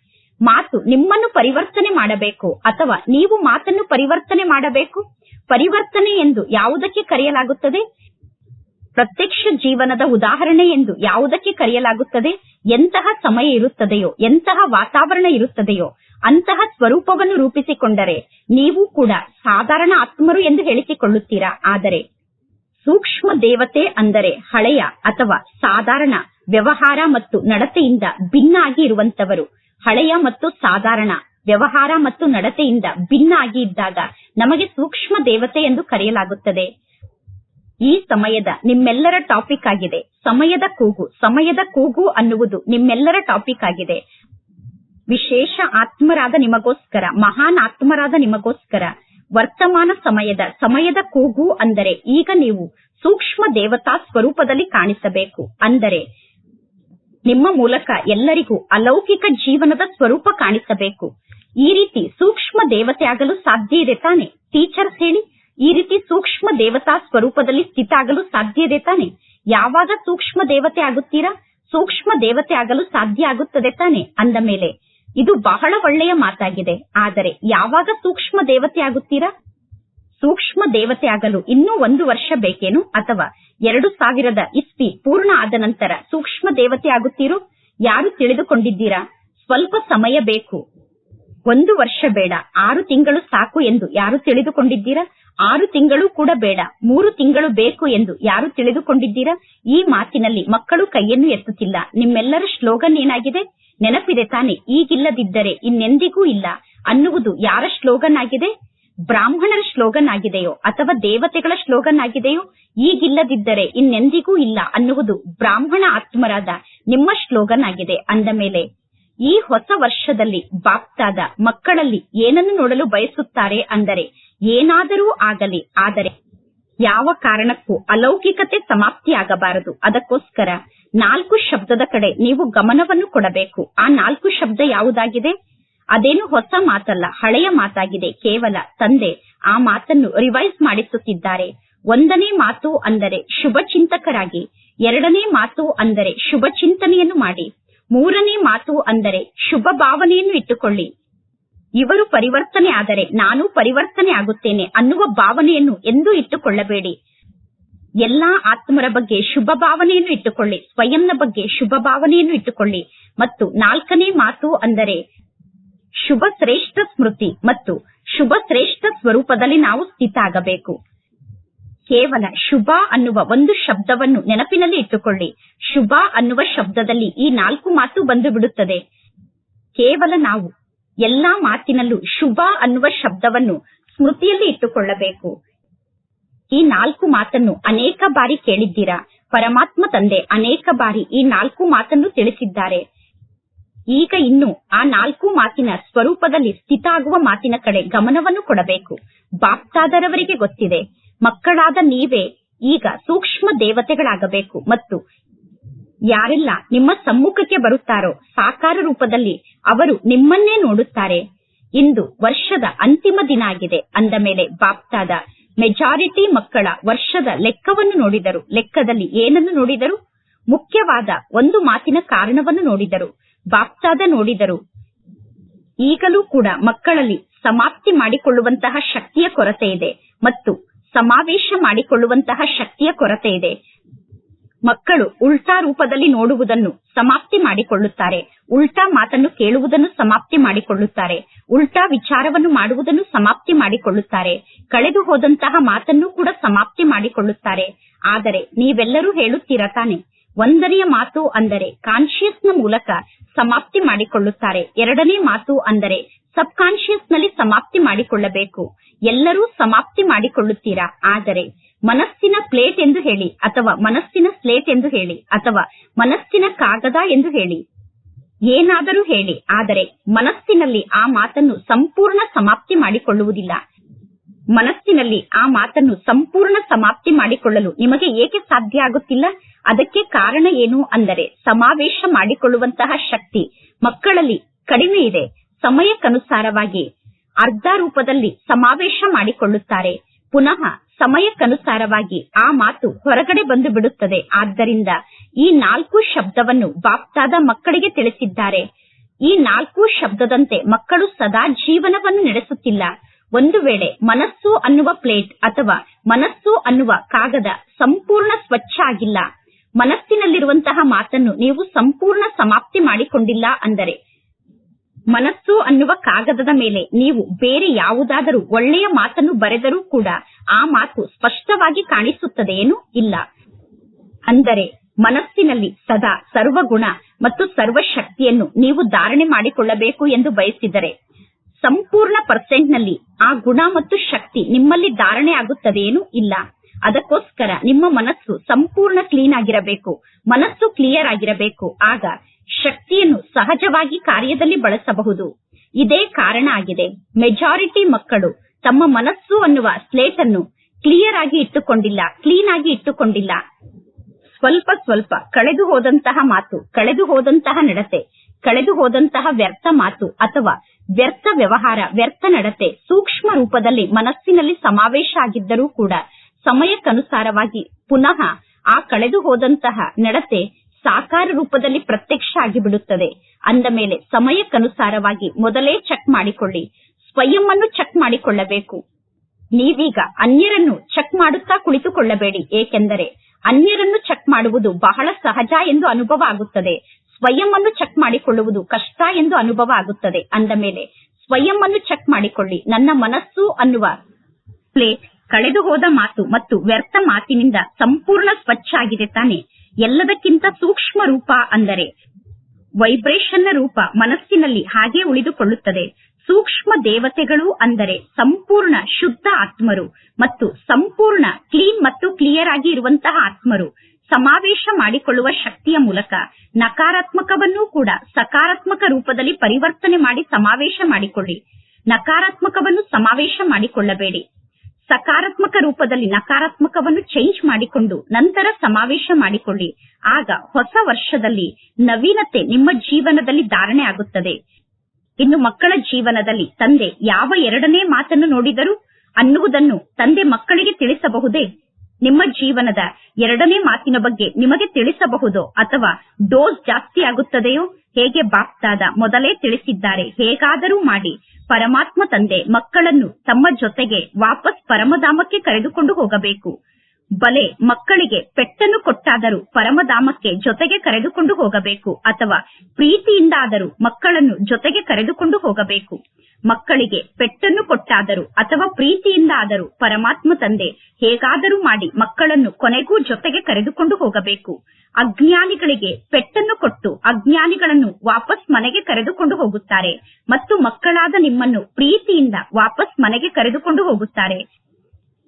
ಮಾತು ನಿಮ್ಮನ್ನು ಪರಿವರ್ತನೆ ಮಾಡಬೇಕು ಅಥವಾ ನೀವು ಮಾತನ್ನು ಪರಿವರ್ತನೆ ಮಾಡಬೇಕು? ಪರಿವರ್ತನೆ ಎಂದು ಯಾವುದಕ್ಕೆ ಕರೆಯಲಾಗುತ್ತದೆ? ಪ್ರತ್ಯಕ್ಷ ಜೀವನದ ಉದಾಹರಣೆ ಎಂದು ಯಾವುದಕ್ಕೆ ಕರೆಯಲಾಗುತ್ತದೆ? ಎಂತಹ ಸಮಯ ಇರುತ್ತದೆಯೋ, ಎಂತಹ ವಾತಾವರಣ ಇರುತ್ತದೆಯೋ, ಅಂತಹ ಸ್ವರೂಪವನ್ನು ರೂಪಿಸಿಕೊಂಡರೆ ನೀವು ಕೂಡ ಸಾಧಾರಣ ಆತ್ಮರು ಎಂದು ಹೇಳಿಸಿಕೊಳ್ಳುತ್ತೀರಾ? ಆದರೆ ಸೂಕ್ಷ್ಮ ದೇವತೆ ಅಂದರೆ ಹಳೆಯ ಅಥವಾ ಸಾಧಾರಣ ವ್ಯವಹಾರ ಮತ್ತು ನಡತೆಯಿಂದ ಭಿನ್ನ ಆಗಿ ಇರುವಂತವರು ಹಳೆಯ ಮತ್ತು ಸಾಧಾರಣ, ವ್ಯವಹಾರ ಮತ್ತು ನಡತೆಯಿಂದ ಭಿನ್ನ ಆಗಿ ಇದ್ದಾಗ ನಮಗೆ ಸೂಕ್ಷ್ಮ ದೇವತೆ ಎಂದು ಕರೆಯಲಾಗುತ್ತದೆ. ಈ ಸಮಯದ ನಿಮ್ಮೆಲ್ಲರ ಟಾಪಿಕ್ ಆಗಿದೆ. ಸಮಯದ ಕೂಗು ಸಮಯದ ಕೂಗು ಅನ್ನುವುದು ನಿಮ್ಮೆಲ್ಲರ ಟಾಪಿಕ್ ಆಗಿದೆ. ವಿಶೇಷ ಆತ್ಮರಾದ ನಿಮಗೋಸ್ಕರ, ಮಹಾನ್ ಆತ್ಮರಾದ ನಿಮಗೋಸ್ಕರ ವರ್ತಮಾನ ಸಮಯದ ಸಮಯದ ಕೂಗು ಅಂದರೆ ಈಗ ನೀವು ಸೂಕ್ಷ್ಮ ದೇವತಾ ಸ್ವರೂಪದಲ್ಲಿ ಕಾಣಿಸಬೇಕು. ಅಂದರೆ ನಿಮ್ಮ ಮೂಲಕ ಎಲ್ಲರಿಗೂ ಅಲೌಕಿಕ ಜೀವನದ ಸ್ವರೂಪ ಕಾಣಿಸಬೇಕು. ಈ ರೀತಿ ಸೂಕ್ಷ್ಮ ದೇವತೆ ಆಗಲು ಸಾಧ್ಯ ಇದೆ ತಾನೆ? ಟೀಚರ್ಸ್ ಹೇಳಿ, ಈ ರೀತಿ ಸೂಕ್ಷ್ಮ ದೇವತಾ ಸ್ವರೂಪದಲ್ಲಿ ಸ್ಥಿತ ಆಗಲು ಸಾಧ್ಯ ಇದೆ ತಾನೆ? ಯಾವಾಗ ಸೂಕ್ಷ್ಮ ದೇವತೆ ಆಗುತ್ತೀರಾ? ಸೂಕ್ಷ್ಮ ದೇವತೆ ಆಗಲು ಸಾಧ್ಯ ಆಗುತ್ತದೆ ತಾನೆ? ಅಂದ ಮೇಲೆ, ಇದು ಬಹಳ ಒಳ್ಳೆಯ ಮಾತಾಗಿದೆ, ಆದರೆ ಯಾವಾಗ ಸೂಕ್ಷ್ಮ ದೇವತೆ ಆಗುತ್ತೀರಾ? ಸೂಕ್ಷ್ಮ ದೇವತೆ ಆಗಲು ಇನ್ನೂ ಒಂದು ವರ್ಷ ಬೇಕೇನು? ಅಥವಾ ಎರಡು ಸಾವಿರದ ಇಸ್ಪಿ ಪೂರ್ಣ ಆದ ನಂತರ ಸೂಕ್ಷ್ಮ ದೇವತೆ ಆಗುತ್ತೀರೋ? ಯಾರು ತಿಳಿದುಕೊಂಡಿದ್ದೀರಾ? ಸ್ವಲ್ಪ ಸಮಯ ಬೇಕು. ಒಂದು ವರ್ಷ ಬೇಡ. ಆರು ತಿಂಗಳು ಸಾಕು ಎಂದು ಯಾರು ತಿಳಿದುಕೊಂಡಿದ್ದೀರಾ? ಆರು ತಿಂಗಳು ಕೂಡ ಬೇಡ. ಮೂರು ತಿಂಗಳು ಬೇಕು ಎಂದು ಯಾರು ತಿಳಿದುಕೊಂಡಿದ್ದೀರಾ? ಈ ಮಾತಿನಲ್ಲಿ ಮಕ್ಕಳು ಕೈಯನ್ನು ಎತ್ತುತ್ತಿಲ್ಲ. ನಿಮ್ಮೆಲ್ಲರ ಸ್ಲೋಗನ್ ಏನಾಗಿದೆ? ನೆನಪಿದೆ ತಾನೆ. ಈಗಿಲ್ಲದಿದ್ದರೆ ಇನ್ನೆಂದಿಗೂ ಇಲ್ಲ ಅನ್ನುವುದು ಯಾರ ಸ್ಲೋಗನ್ ಆಗಿದೆ? ಬ್ರಾಹ್ಮಣರ ಶ್ಲೋಗನ್ ಆಗಿದೆಯೋ ಅಥವಾ ದೇವತೆಗಳ ಶ್ಲೋಗನ್ ಆಗಿದೆಯೋ ಈಗಿಲ್ಲದಿದ್ದರೆ ಇನ್ನೆಂದಿಗೂ ಇಲ್ಲ ಅನ್ನುವುದು ಬ್ರಾಹ್ಮಣ ಆತ್ಮರಾದ ನಿಮ್ಮ ಶ್ಲೋಗನ್ ಆಗಿದೆ ಅಂದ ಮೇಲೆ, ಈ ಹೊಸ ವರ್ಷದಲ್ಲಿ ಬಾಪ್ತಾದ ಮಕ್ಕಳಲ್ಲಿ ಏನನ್ನು ನೋಡಲು ಬಯಸುತ್ತಾರೆ ಅಂದರೆ ಏನಾದರೂ ಆಗಲಿ, ಆದರೆ ಯಾವ ಕಾರಣಕ್ಕೂ ಅಲೌಕಿಕತೆ ಸಮಾಪ್ತಿಯಾಗಬಾರದು. ಅದಕ್ಕೋಸ್ಕರ ನಾಲ್ಕು ಶಬ್ದದ ಕಡೆ ನೀವು ಗಮನವನ್ನು ಕೊಡಬೇಕು. ಆ ನಾಲ್ಕು ಶಬ್ದ ಯಾವುದಾಗಿದೆ? ಅದೇನು ಹೊಸ ಮಾತಲ್ಲ, ಹಳೆಯ ಮಾತಾಗಿದೆ. ಕೇವಲ ತಂದೆ ಆ ಮಾತನ್ನು ರಿವೈಸ್ ಮಾಡಿಸುತ್ತಿದ್ದಾರೆ. ಒಂದನೇ ಮಾತು ಅಂದರೆ ಶುಭ ಚಿಂತಕರಾಗಿ ಎರಡನೇ ಮಾತು ಅಂದರೆ ಶುಭ ಚಿಂತನೆಯನ್ನು ಮಾಡಿ, ಮೂರನೇ ಮಾತು ಅಂದರೆ ಶುಭ ಭಾವನೆಯನ್ನು ಇಟ್ಟುಕೊಳ್ಳಿ. ಇವರು ಪರಿವರ್ತನೆ ಆದರೆ ನಾನು ಪರಿವರ್ತನೆ ಆಗುತ್ತೇನೆ ಅನ್ನುವ ಭಾವನೆಯನ್ನು ಎಂದೂ ಇಟ್ಟುಕೊಳ್ಳಬೇಡಿ. ಎಲ್ಲಾ ಆತ್ಮರ ಬಗ್ಗೆ ಶುಭ ಭಾವನೆಯನ್ನು ಇಟ್ಟುಕೊಳ್ಳಿ, ಸ್ವಯಂನ ಬಗ್ಗೆ ಶುಭ ಭಾವನೆಯನ್ನು ಇಟ್ಟುಕೊಳ್ಳಿ. ಮತ್ತು ನಾಲ್ಕನೇ ಮಾತು ಅಂದರೆ ಶುಭ ಶ್ರೇಷ್ಠ ಸ್ಮೃತಿ ಮತ್ತು ಶುಭ ಶ್ರೇಷ್ಠ ಸ್ವರೂಪದಲ್ಲಿ ನಾವು ಸ್ಥಿತ ಆಗಬೇಕು ಕೇವಲ ಶುಭ ಅನ್ನುವ ಒಂದು ಶಬ್ದವನ್ನು ನೆನಪಿನಲ್ಲಿ ಇಟ್ಟುಕೊಳ್ಳಿ. ಶುಭ ಅನ್ನುವ ಶಬ್ದದಲ್ಲಿ ಈ ನಾಲ್ಕು ಮಾತು ಬಂದು ಬಿಡುತ್ತದೆ ಕೇವಲ ನಾವು ಎಲ್ಲಾ ಮಾತಿನಲ್ಲೂ ಶುಭ ಅನ್ನುವ ಶಬ್ದವನ್ನು ಸ್ಮೃತಿಯಲ್ಲಿ ಇಟ್ಟುಕೊಳ್ಳಬೇಕು. ಈ ನಾಲ್ಕು ಮಾತನ್ನು ಅನೇಕ ಬಾರಿ ಕೇಳಿದ್ದೀರಾ? ಪರಮಾತ್ಮ ತಂದೆ ಅನೇಕ ಬಾರಿ ಈ ನಾಲ್ಕು ಮಾತನ್ನು ತಿಳಿಸಿದ್ದಾರೆ. ಈಗ ಇನ್ನು ಆ ನಾಲ್ಕು ಮಾತಿನ ಸ್ವರೂಪದಲ್ಲಿ ಸ್ಥಿತ ಆಗುವ ಮಾತಿನ ಕಡೆ ಗಮನವನ್ನು ಕೊಡಬೇಕು. ಬಾಪ್ತಾದರವರಿಗೆ ಗೊತ್ತಿದೆ, ಮಕ್ಕಳಾದ ನೀವೇ ಈಗ ಸೂಕ್ಷ್ಮ ದೇವತೆಗಳಾಗಬೇಕು ಮತ್ತು ಯಾರೆಲ್ಲ ನಿಮ್ಮ ಸಮ್ಮುಖಕ್ಕೆ ಬರುತ್ತಾರೋ ಸಾಕಾರ ರೂಪದಲ್ಲಿ ಅವರು ನಿಮ್ಮನ್ನೇ ನೋಡುತ್ತಾರೆ. ಇಂದು ವರ್ಷದ ಅಂತಿಮ ದಿನ ಆಗಿದೆ ಅಂದ ಮೇಲೆ ಬಾಪ್ತಾದ ಮೆಜಾರಿಟಿ ಮಕ್ಕಳ ವರ್ಷದ ಲೆಕ್ಕವನ್ನು ನೋಡಿದರು. ಲೆಕ್ಕದಲ್ಲಿ ಏನನ್ನು ನೋಡಿದರು? ಮುಖ್ಯವಾದ ಒಂದು ಮಾತಿನ ಕಾರಣವನ್ನು ನೋಡಿದರು. ಬಾಪ್ತಾದ ನೋಡಿದರು. ಈಗಲೂ ಕೂಡ ಮಕ್ಕಳಲ್ಲಿ ಸಮಾಪ್ತಿ ಮಾಡಿಕೊಳ್ಳುವಂತಹ ಶಕ್ತಿಯ ಕೊರತೆ ಇದೆ ಮತ್ತು ಸಮಾವೇಶ ಮಾಡಿಕೊಳ್ಳುವಂತಹ ಶಕ್ತಿಯ ಕೊರತೆ ಇದೆ. ಮಕ್ಕಳು ಉಲ್ಟಾ ರೂಪದಲ್ಲಿ ನೋಡುವುದನ್ನು ಸಮಾಪ್ತಿ ಮಾಡಿಕೊಳ್ಳುತ್ತಾರೆ. ಉಲ್ಟಾ ಮಾತನ್ನು ಕೇಳುವುದನ್ನು ಸಮಾಪ್ತಿ ಮಾಡಿಕೊಳ್ಳುತ್ತಾರೆ. ಉಲ್ಟಾ ವಿಚಾರವನ್ನು ಮಾಡುವುದನ್ನು ಸಮಾಪ್ತಿ ಮಾಡಿಕೊಳ್ಳುತ್ತಾರೆ. ಕಳೆದು ಹೋದಂತಹ ಮಾತನ್ನು ಕೂಡ ಸಮಾಪ್ತಿ ಮಾಡಿಕೊಳ್ಳುತ್ತಾರೆ. ಆದರೆ ನೀವೆಲ್ಲರೂ ಹೇಳುತ್ತೀರ ತಾನೆ? ಒಂದನೆಯ ಮಾತು ಅಂದರೆ ಕಾನ್ಶಿಯಸ್ನ ಮೂಲಕ ಸಮಾಪ್ತಿ ಮಾಡಿಕೊಳ್ಳುತ್ತಾರೆ. ಎರಡನೇ ಮಾತು ಅಂದರೆ ಸಬ್ ಕಾನ್ಶಿಯಸ್ನಲ್ಲಿ ಸಮಾಪ್ತಿ ಮಾಡಿಕೊಳ್ಳಬೇಕು. ಎಲ್ಲರೂ ಸಮಾಪ್ತಿ ಮಾಡಿಕೊಳ್ಳುತ್ತೀರಾ? ಆದರೆ, ಮನಸ್ಸಿನ ಪ್ಲೇಟ್ ಎಂದು ಹೇಳಿ, ಅಥವಾ ಮನಸ್ಸಿನ ಸ್ಲೇಟ್ ಎಂದು ಹೇಳಿ, ಅಥವಾ ಮನಸ್ಸಿನ ಕಾಗದ ಎಂದು ಹೇಳಿ. ಏನಾದರೂ ಹೇಳಿ, ಆದರೆ ಮನಸ್ಸಿನಲ್ಲಿ ಆ ಮಾತನ್ನು ಸಂಪೂರ್ಣ ಸಮಾಪ್ತಿ ಮಾಡಿಕೊಳ್ಳುವುದಿಲ್ಲ. ಮನಸ್ಸಿನಲ್ಲಿ ಆ ಮಾತನ್ನು ಸಂಪೂರ್ಣ ಸಮಾಪ್ತಿ ಮಾಡಿಕೊಳ್ಳಲು ನಿಮಗೆ ಏಕೆ ಸಾಧ್ಯ ಆಗುತ್ತಿಲ್ಲ? ಅದಕ್ಕೆ ಕಾರಣ ಏನು ಅಂದರೆ ಸಮಾವೇಶ ಮಾಡಿಕೊಳ್ಳುವಂತಹ ಶಕ್ತಿ ಮಕ್ಕಳಲ್ಲಿ ಕಡಿಮೆ ಇದೆ. ಸಮಯಕ್ಕನುಸಾರವಾಗಿ ಅರ್ಧ ರೂಪದಲ್ಲಿ ಸಮಾವೇಶ ಮಾಡಿಕೊಳ್ಳುತ್ತಾರೆ. ಪುನಃ ಸಮಯಕ್ಕನುಸಾರವಾಗಿ ಆ ಮಾತು ಹೊರಗಡೆ ಬಂದು ಬಿಡುತ್ತದೆ. ಆದ್ದರಿಂದ ಈ ನಾಲ್ಕು ಶಬ್ದವನ್ನು ಬಾಪ್ತಾದ ಮಕ್ಕಳಿಗೆ ತಿಳಿಸಿದ್ದಾರೆ. ಈ ನಾಲ್ಕು ಶಬ್ದದಂತೆ ಮಕ್ಕಳು ಸದಾ ಜೀವನವನ್ನು ನಡೆಸುತ್ತಿಲ್ಲ. ಒಂದು ವೇಳೆ ಮನಸ್ಸು ಅನ್ನುವ ಪ್ಲೇಟ್ ಅಥವಾ ಮನಸ್ಸು ಅನ್ನುವ ಕಾಗದ ಸಂಪೂರ್ಣ ಸ್ವಚ್ಛ ಆಗಿಲ್ಲ. ಮನಸ್ಸಿನಲ್ಲಿರುವಂತಹ ಮಾತನ್ನು ನೀವು ಸಂಪೂರ್ಣ ಸಮಾಪ್ತಿ ಮಾಡಿಕೊಂಡಿಲ್ಲ ಅಂದರೆ ಮನಸ್ಸು ಅನ್ನುವ ಕಾಗದದ ಮೇಲೆ ನೀವು ಬೇರೆ ಯಾವುದಾದರೂ ಒಳ್ಳೆಯ ಮಾತನ್ನು ಬರೆದರೂ ಕೂಡ ಆ ಮಾತು ಸ್ಪಷ್ಟವಾಗಿ ಕಾಣಿಸುತ್ತದೆಯೇನು ಇಲ್ಲ. ಅಂದರೆ ಮನಸ್ಸಿನಲ್ಲಿ ಸದಾ ಸರ್ವಗುಣ ಮತ್ತು ಸರ್ವಶಕ್ತಿಯನ್ನು ನೀವು ಧಾರಣೆ ಮಾಡಿಕೊಳ್ಳಬೇಕು ಎಂದು ಬಯಸಿದರೆ ಸಂಪೂರ್ಣ ಪರ್ಸೆಂಟ್ನಲ್ಲಿ ಆ ಗುಣ ಮತ್ತು ಶಕ್ತಿ ನಿಮ್ಮಲ್ಲಿ ಧಾರಣೆ ಆಗುತ್ತದೆಯೇನು ಇಲ್ಲ. ಅದಕ್ಕೋಸ್ಕರ ನಿಮ್ಮ ಮನಸ್ಸು ಸಂಪೂರ್ಣ ಕ್ಲೀನ್ ಆಗಿರಬೇಕು. ಮನಸ್ಸು ಕ್ಲಿಯರ್ ಆಗಿರಬೇಕು. ಆಗ ಶಕ್ತಿಯನ್ನು ಸಹಜವಾಗಿ ಕಾರ್ಯದಲ್ಲಿ ಬಳಸಬಹುದು. ಇದೇ ಕಾರಣ ಆಗಿದೆ. ಮೆಜಾರಿಟಿ ಮಕ್ಕಳು ತಮ್ಮ ಮನಸ್ಸು ಅನ್ನುವ ಸ್ಲೇಟ್ ಅನ್ನು ಕ್ಲಿಯರ್ ಆಗಿ ಇಟ್ಟುಕೊಂಡಿಲ್ಲ ಕ್ಲೀನ್ ಆಗಿ ಇಟ್ಟುಕೊಂಡಿಲ್ಲ. ಸ್ವಲ್ಪ ಸ್ವಲ್ಪ ಕಳೆದು ಹೋದಂತಹ ಮಾತು, ಕಳೆದು ಹೋದಂತಹ ನಡತೆ, ಕಳೆದು ಹೋದಂತಹ ವ್ಯರ್ಥ ಮಾತು ಅಥವಾ ವ್ಯರ್ಥ ವ್ಯವಹಾರ, ವ್ಯರ್ಥ ನಡತೆ ಸೂಕ್ಷ್ಮ ರೂಪದಲ್ಲಿ ಮನಸ್ಸಿನಲ್ಲಿ ಸಮಾವೇಶ ಆಗಿದ್ದರೂ ಕೂಡ ಸಮಯಕ್ಕನುಸಾರವಾಗಿ ಪುನಃ ಆ ಕಳೆದು ಹೋದಂತಹ ನಡತೆ ಸಾಕಾರ ರೂಪದಲ್ಲಿ ಪ್ರತ್ಯಕ್ಷ ಆಗಿಬಿಡುತ್ತದೆ. ಅಂದ ಮೇಲೆ ಸಮಯಕ್ಕನುಸಾರವಾಗಿ ಮೊದಲೇ ಚೆಕ್ ಮಾಡಿಕೊಳ್ಳಿ. ಸ್ವಯಂ ಅನ್ನು ಚೆಕ್ ಮಾಡಿಕೊಳ್ಳಬೇಕು. ನೀವೀಗ ಅನ್ಯರನ್ನು ಚೆಕ್ ಮಾಡುತ್ತಾ ಕುಳಿತುಕೊಳ್ಳಬೇಡಿ. ಏಕೆಂದರೆ ಅನ್ಯರನ್ನು ಚೆಕ್ ಮಾಡುವುದು ಬಹಳ ಸಹಜ ಎಂದು ಅನುಭವ ಆಗುತ್ತದೆ. ಸ್ವಯಂ ಅನ್ನು ಚೆಕ್ ಮಾಡಿಕೊಳ್ಳುವುದು ಕಷ್ಟ ಎಂದು ಅನುಭವ ಆಗುತ್ತದೆ. ಅಂದ ಮೇಲೆ ಸ್ವಯಂ ಅನ್ನು ಚೆಕ್ ಮಾಡಿಕೊಳ್ಳಿ. ನನ್ನ ಮನಸ್ಸು ಅನ್ನುವ ಪ್ಲೇಟ್ ಕಳೆದು ಹೋದ ಮಾತು ಮತ್ತು ವ್ಯರ್ಥ ಮಾತಿನಿಂದ ಸಂಪೂರ್ಣ ಸ್ವಚ್ಛ ಆಗಿದೆ ತಾನೆ. ಎಲ್ಲದಕ್ಕಿಂತ ಸೂಕ್ಷ್ಮ ರೂಪ ಅಂದರೆ ವೈಬ್ರೇಷನ್ ರೂಪ ಮನಸ್ಸಿನಲ್ಲಿ ಹಾಗೆ ಉಳಿದುಕೊಳ್ಳುತ್ತದೆ. ಸೂಕ್ಷ್ಮ ದೇವತೆಗಳು ಅಂದರೆ ಸಂಪೂರ್ಣ ಶುದ್ಧ ಆತ್ಮರು ಮತ್ತು ಸಂಪೂರ್ಣ ಕ್ಲೀನ್ ಮತ್ತು ಕ್ಲಿಯರ್ ಆಗಿ ಇರುವಂತಹ ಆತ್ಮರು. ಸಮಾವೇಶ ಮಾಡಿಕೊಳ್ಳುವ ಶಕ್ತಿಯ ಮೂಲಕ ನಕಾರಾತ್ಮಕವನ್ನೂ ಕೂಡ ಸಕಾರಾತ್ಮಕ ರೂಪದಲ್ಲಿ ಪರಿವರ್ತನೆ ಮಾಡಿ ಸಮಾವೇಶ ಮಾಡಿಕೊಳ್ಳಿ. ನಕಾರಾತ್ಮಕವನ್ನು ಸಮಾವೇಶ ಮಾಡಿಕೊಳ್ಳಬೇಡಿ. ಸಕಾರಾತ್ಮಕ ರೂಪದಲ್ಲಿ ನಕಾರಾತ್ಮಕವನ್ನು ಚೇಂಜ್ ಮಾಡಿಕೊಂಡು ನಂತರ ಸಮಾವೇಶ ಮಾಡಿಕೊಳ್ಳಿ. ಆಗ ಹೊಸ ವರ್ಷದಲ್ಲಿ ನವೀನತೆ ನಿಮ್ಮ ಜೀವನದಲ್ಲಿ ಧಾರಣೆ ಆಗುತ್ತದೆ. ಇನ್ನು ಮಕ್ಕಳ ಜೀವನದಲ್ಲಿ ತಂದೆ ಯಾವ ಎರಡನೇ ಮಾತನ್ನು ನೋಡಿದರು ಅನ್ನುವುದನ್ನು ತಂದೆ ಮಕ್ಕಳಿಗೆ ತಿಳಿಸಬಹುದೇ? ನಿಮ್ಮ ಜೀವನದ ಎರಡನೇ ಮಾತಿನ ಬಗ್ಗೆ ನಿಮಗೆ ತಿಳಿಸಬಹುದೋ ಅಥವಾ ಡೋಸ್ ಜಾಸ್ತಿ ಆಗುತ್ತದೆಯೋ? ಹೇಗೆ ಬಾಪ್ತಾದ ಮೊದಲೇ ತಿಳಿಸಿದ್ದಾರೆ. ಹೇಗಾದರೂ ಮಾಡಿ. ಪರಮಾತ್ಮ ತಂದೆ ಮಕ್ಕಳನ್ನು ತಮ್ಮ ಜೊತೆಗೆ ವಾಪಸ್ ಪರಮಧಾಮಕ್ಕೆ ಕರೆದುಕೊಂಡು ಹೋಗಬೇಕು. ಬಲೆ ಮಕ್ಕಳಿಗೆ ಪೆಟ್ಟನ್ನು ಕೊಟ್ಟಾದರೂ ಪರಮಧಾಮಕ್ಕೆ ಜೊತೆಗೆ ಕರೆದುಕೊಂಡು ಹೋಗಬೇಕು ಅಥವಾ ಪ್ರೀತಿಯಿಂದಾದರೂ ಮಕ್ಕಳನ್ನು ಜೊತೆಗೆ ಕರೆದುಕೊಂಡು ಹೋಗಬೇಕು. ಮಕ್ಕಳಿಗೆ ಪೆಟ್ಟನ್ನು ಕೊಟ್ಟಾದರೂ ಅಥವಾ ಪ್ರೀತಿಯಿಂದಾದರೂ ಪರಮಾತ್ಮ ತಂದೆ ಹೇಗಾದರೂ ಮಾಡಿ ಮಕ್ಕಳನ್ನು ಕೊನೆಗೂ ಜೊತೆಗೆ ಕರೆದುಕೊಂಡು ಹೋಗಬೇಕು. ಅಜ್ಞಾನಿಗಳಿಗೆ ಪೆಟ್ಟನ್ನು ಕೊಟ್ಟು ಅಜ್ಞಾನಿಗಳನ್ನು ವಾಪಸ್ ಮನೆಗೆ ಕರೆದುಕೊಂಡು ಹೋಗುತ್ತಾರೆ ಮತ್ತು ಮಕ್ಕಳಾದ ನಿಮ್ಮನ್ನು ಪ್ರೀತಿಯಿಂದ ವಾಪಸ್ ಮನೆಗೆ ಕರೆದುಕೊಂಡು ಹೋಗುತ್ತಾರೆ.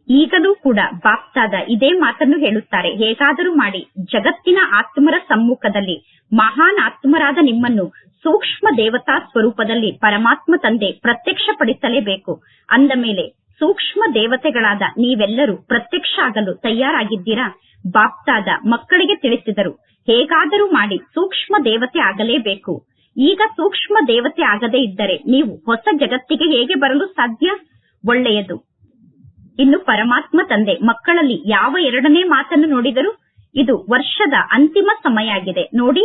ಈಗಲೂ ಕೂಡ ಬಾಪ್ತಾದ ಇದೇ ಮಾತನ್ನು ಹೇಳುತ್ತಾರೆ. ಹೇಗಾದರೂ ಮಾಡಿ ಜಗತ್ತಿನ ಆತ್ಮರ ಸಮ್ಮುಖದಲ್ಲಿ ಮಹಾನ್ ಆತ್ಮರಾದ ನಿಮ್ಮನ್ನು ಸೂಕ್ಷ್ಮ ದೇವತಾ ಸ್ವರೂಪದಲ್ಲಿ ಪರಮಾತ್ಮ ತಂದೆ ಪ್ರತ್ಯಕ್ಷಪಡಿಸಲೇಬೇಕು. ಅಂದ ಮೇಲೆ ಸೂಕ್ಷ್ಮ ದೇವತೆಗಳಾದ ನೀವೆಲ್ಲರೂ ಪ್ರತ್ಯಕ್ಷ ಆಗಲು ತಯಾರಾಗಿದ್ದೀರಾ? ಬಾಪ್ತಾದ ಮಕ್ಕಳಿಗೆ ತಿಳಿಸಿದರು. ಹೇಗಾದರೂ ಮಾಡಿ ಸೂಕ್ಷ್ಮ ದೇವತೆ ಆಗಲೇಬೇಕು. ಈಗ ಸೂಕ್ಷ್ಮ ದೇವತೆ ಆಗದೇ ಇದ್ದರೆ ನೀವು ಹೊಸ ಜಗತ್ತಿಗೆ ಹೇಗೆ ಬರಲು ಸಾಧ್ಯ? ಒಳ್ಳೆಯದು. ಇನ್ನು ಪರಮಾತ್ಮ ತಂದೆ ಮಕ್ಕಳಲ್ಲಿ ಯಾವ ಎರಡನೇ ಮಾತನ್ನು ನೋಡಿದರು ಇದು ವರ್ಷದ ಅಂತಿಮ ಸಮಯ ಆಗಿದೆ ನೋಡಿ.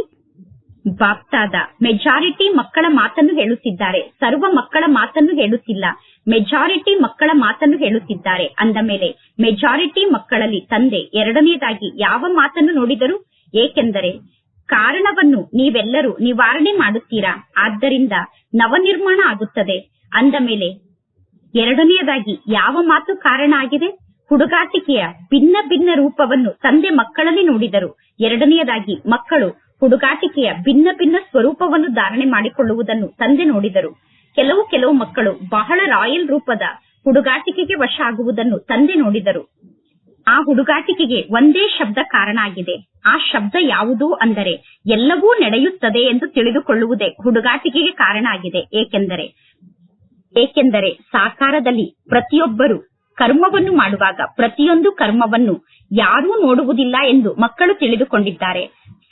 ಬಾಪ್ತಾದ. ಮೆಜಾರಿಟಿ ಮಕ್ಕಳ ಮಾತನ್ನು ಹೇಳುತ್ತಿದ್ದಾರೆ. ಸರ್ವ ಮಕ್ಕಳ ಮಾತನ್ನು ಹೇಳುತ್ತಿಲ್ಲ. ಮೆಜಾರಿಟಿ ಮಕ್ಕಳ ಮಾತನ್ನು ಹೇಳುತ್ತಿದ್ದಾರೆ. ಅಂದ ಮೇಲೆ ಮೆಜಾರಿಟಿ ಮಕ್ಕಳಲ್ಲಿ ತಂದೆ ಎರಡನೇದಾಗಿ ಯಾವ ಮಾತನ್ನು ನೋಡಿದರು ಏಕೆಂದರೆ ಕಾರಣವನ್ನು ನೀವೆಲ್ಲರೂ ನಿವಾರಣೆ ಮಾಡುತ್ತೀರಾ? ಆದ್ದರಿಂದ ನವನಿರ್ಮಾಣ ಆಗುತ್ತದೆ. ಅಂದ ಮೇಲೆ, ಎರಡನೆಯದಾಗಿ ಯಾವ ಮಾತು ಕಾರಣ ಆಗಿದೆ? ಹುಡುಗಾಟಿಕೆಯ ಭಿನ್ನ ಭಿನ್ನ ರೂಪವನ್ನು ತಂದೆ ಮಕ್ಕಳಲ್ಲಿ ನೋಡಿದರು. ಎರಡನೆಯದಾಗಿ ಮಕ್ಕಳು ಹುಡುಗಾಟಿಕೆಯ ಭಿನ್ನ ಭಿನ್ನ ಸ್ವರೂಪವನ್ನು ಧಾರಣೆ ಮಾಡಿಕೊಳ್ಳುವುದನ್ನು ತಂದೆ ನೋಡಿದರು. ಕೆಲವು ಕೆಲವು ಮಕ್ಕಳು ಬಹಳ ರಾಯಲ್ ರೂಪದ ಹುಡುಗಾಟಿಕೆಗೆ ವಶ ಆಗುವುದನ್ನು ತಂದೆ ನೋಡಿದರು. ಆ ಹುಡುಗಾಟಿಕೆಗೆ ಒಂದೇ ಶಬ್ದ ಕಾರಣ ಆಗಿದೆ. ಆ ಶಬ್ದ ಯಾವುದು ಅಂದರೆ ಎಲ್ಲವೂ ನಡೆಯುತ್ತದೆ ಎಂದು ತಿಳಿದುಕೊಳ್ಳುವುದೇ ಹುಡುಗಾಟಿಕೆಗೆ ಕಾರಣ ಆಗಿದೆ. ಏಕೆಂದರೆ ಏಕೆಂದರೆ ಸಾಕಾರದಲ್ಲಿ ಪ್ರತಿಯೊಬ್ಬರು ಕರ್ಮವನ್ನು ಮಾಡುವಾಗ ಪ್ರತಿಯೊಂದು ಕರ್ಮವನ್ನು ಯಾರೂ ನೋಡುವುದಿಲ್ಲ ಎಂದು ಮಕ್ಕಳು ತಿಳಿದುಕೊಂಡಿದ್ದಾರೆ.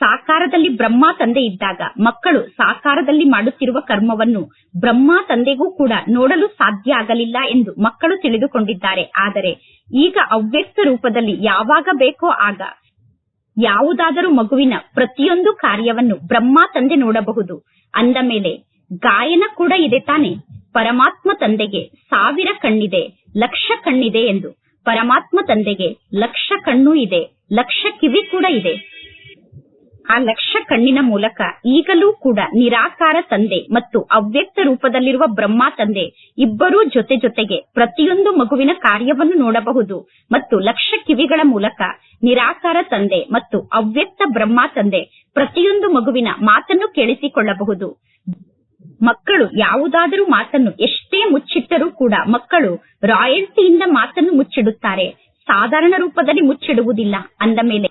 ಸಾಕಾರದಲ್ಲಿ ಬ್ರಹ್ಮ ತಂದೆ ಇದ್ದಾಗ ಮಕ್ಕಳು ಸಾಕಾರದಲ್ಲಿ ಮಾಡುತ್ತಿರುವ ಕರ್ಮವನ್ನು ಬ್ರಹ್ಮ ತಂದೆಗೂ ಕೂಡ ನೋಡಲು ಸಾಧ್ಯ ಆಗಲಿಲ್ಲ ಎಂದು ಮಕ್ಕಳು ತಿಳಿದುಕೊಂಡಿದ್ದಾರೆ. ಆದರೆ ಈಗ ಅವ್ಯಕ್ತ ರೂಪದಲ್ಲಿ ಯಾವಾಗ ಬೇಕೋ ಆಗ ಯಾವುದಾದರೂ ಮಗುವಿನ ಪ್ರತಿಯೊಂದು ಕಾರ್ಯವನ್ನು ಬ್ರಹ್ಮ ತಂದೆ ನೋಡಬಹುದು. ಅಂದ ಮೇಲೆ ಗಾಯನ ಕೂಡ ಇದೆ ತಾನೆ. ಪರಮಾತ್ಮ ತಂದೆಗೆ ಸಾವಿರ ಕಣ್ಣಿದೆ, ಲಕ್ಷ ಕಣ್ಣಿದೆ ಎಂದು ಪರಮಾತ್ಮ ತಂದೆಗೆ ಲಕ್ಷ ಕಣ್ಣು ಇದೆ, ಲಕ್ಷ ಕಿವಿ ಕೂಡ ಇದೆ. ಆ ಲಕ್ಷ ಕಣ್ಣಿನ ಮೂಲಕ ಈಗಲೂ ಕೂಡ ನಿರಾಕಾರ ತಂದೆ ಮತ್ತು ಅವ್ಯಕ್ತ ರೂಪದಲ್ಲಿರುವ ಬ್ರಹ್ಮ ತಂದೆ ಇಬ್ಬರೂ ಜೊತೆ ಜೊತೆಗೆ ಪ್ರತಿಯೊಂದು ಮಗುವಿನ ಕಾರ್ಯವನ್ನು ನೋಡಬಹುದು ಮತ್ತು ಲಕ್ಷ ಕಿವಿಗಳ ಮೂಲಕ ನಿರಾಕಾರ ತಂದೆ ಮತ್ತು ಅವ್ಯಕ್ತ ಬ್ರಹ್ಮ ತಂದೆ ಪ್ರತಿಯೊಂದು ಮಗುವಿನ ಮಾತನ್ನು ಕೇಳಿಸಿಕೊಳ್ಳಬಹುದು. ಮಕ್ಕಳು ಯಾವುದಾದರೂ ಮಾತನ್ನು ಎಷ್ಟೇ ಮುಚ್ಚಿಟ್ಟರೂ ಕೂಡ ಮಕ್ಕಳು ರಾಯಲ್ಟಿಯಿಂದ ಮಾತನ್ನು ಮುಚ್ಚಿಡುತ್ತಾರೆ. ಸಾಧಾರಣ ರೂಪದಲ್ಲಿ ಮುಚ್ಚಿಡುವುದಿಲ್ಲ. ಅಂದ ಮೇಲೆ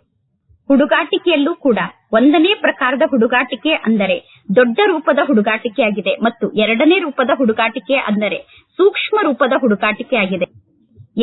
ಹುಡುಗಾಟಿಕೆಯಲ್ಲೂ ಕೂಡ ಒಂದನೇ ಪ್ರಕಾರದ ಹುಡುಗಾಟಿಕೆ ಅಂದರೆ ದೊಡ್ಡ ರೂಪದ ಹುಡುಗಾಟಿಕೆಯಾಗಿದೆ ಮತ್ತು ಎರಡನೇ ರೂಪದ ಹುಡುಗಾಟಿಕೆ ಅಂದರೆ ಸೂಕ್ಷ್ಮ ರೂಪದ ಹುಡುಗಾಟಿಕೆಯಾಗಿದೆ.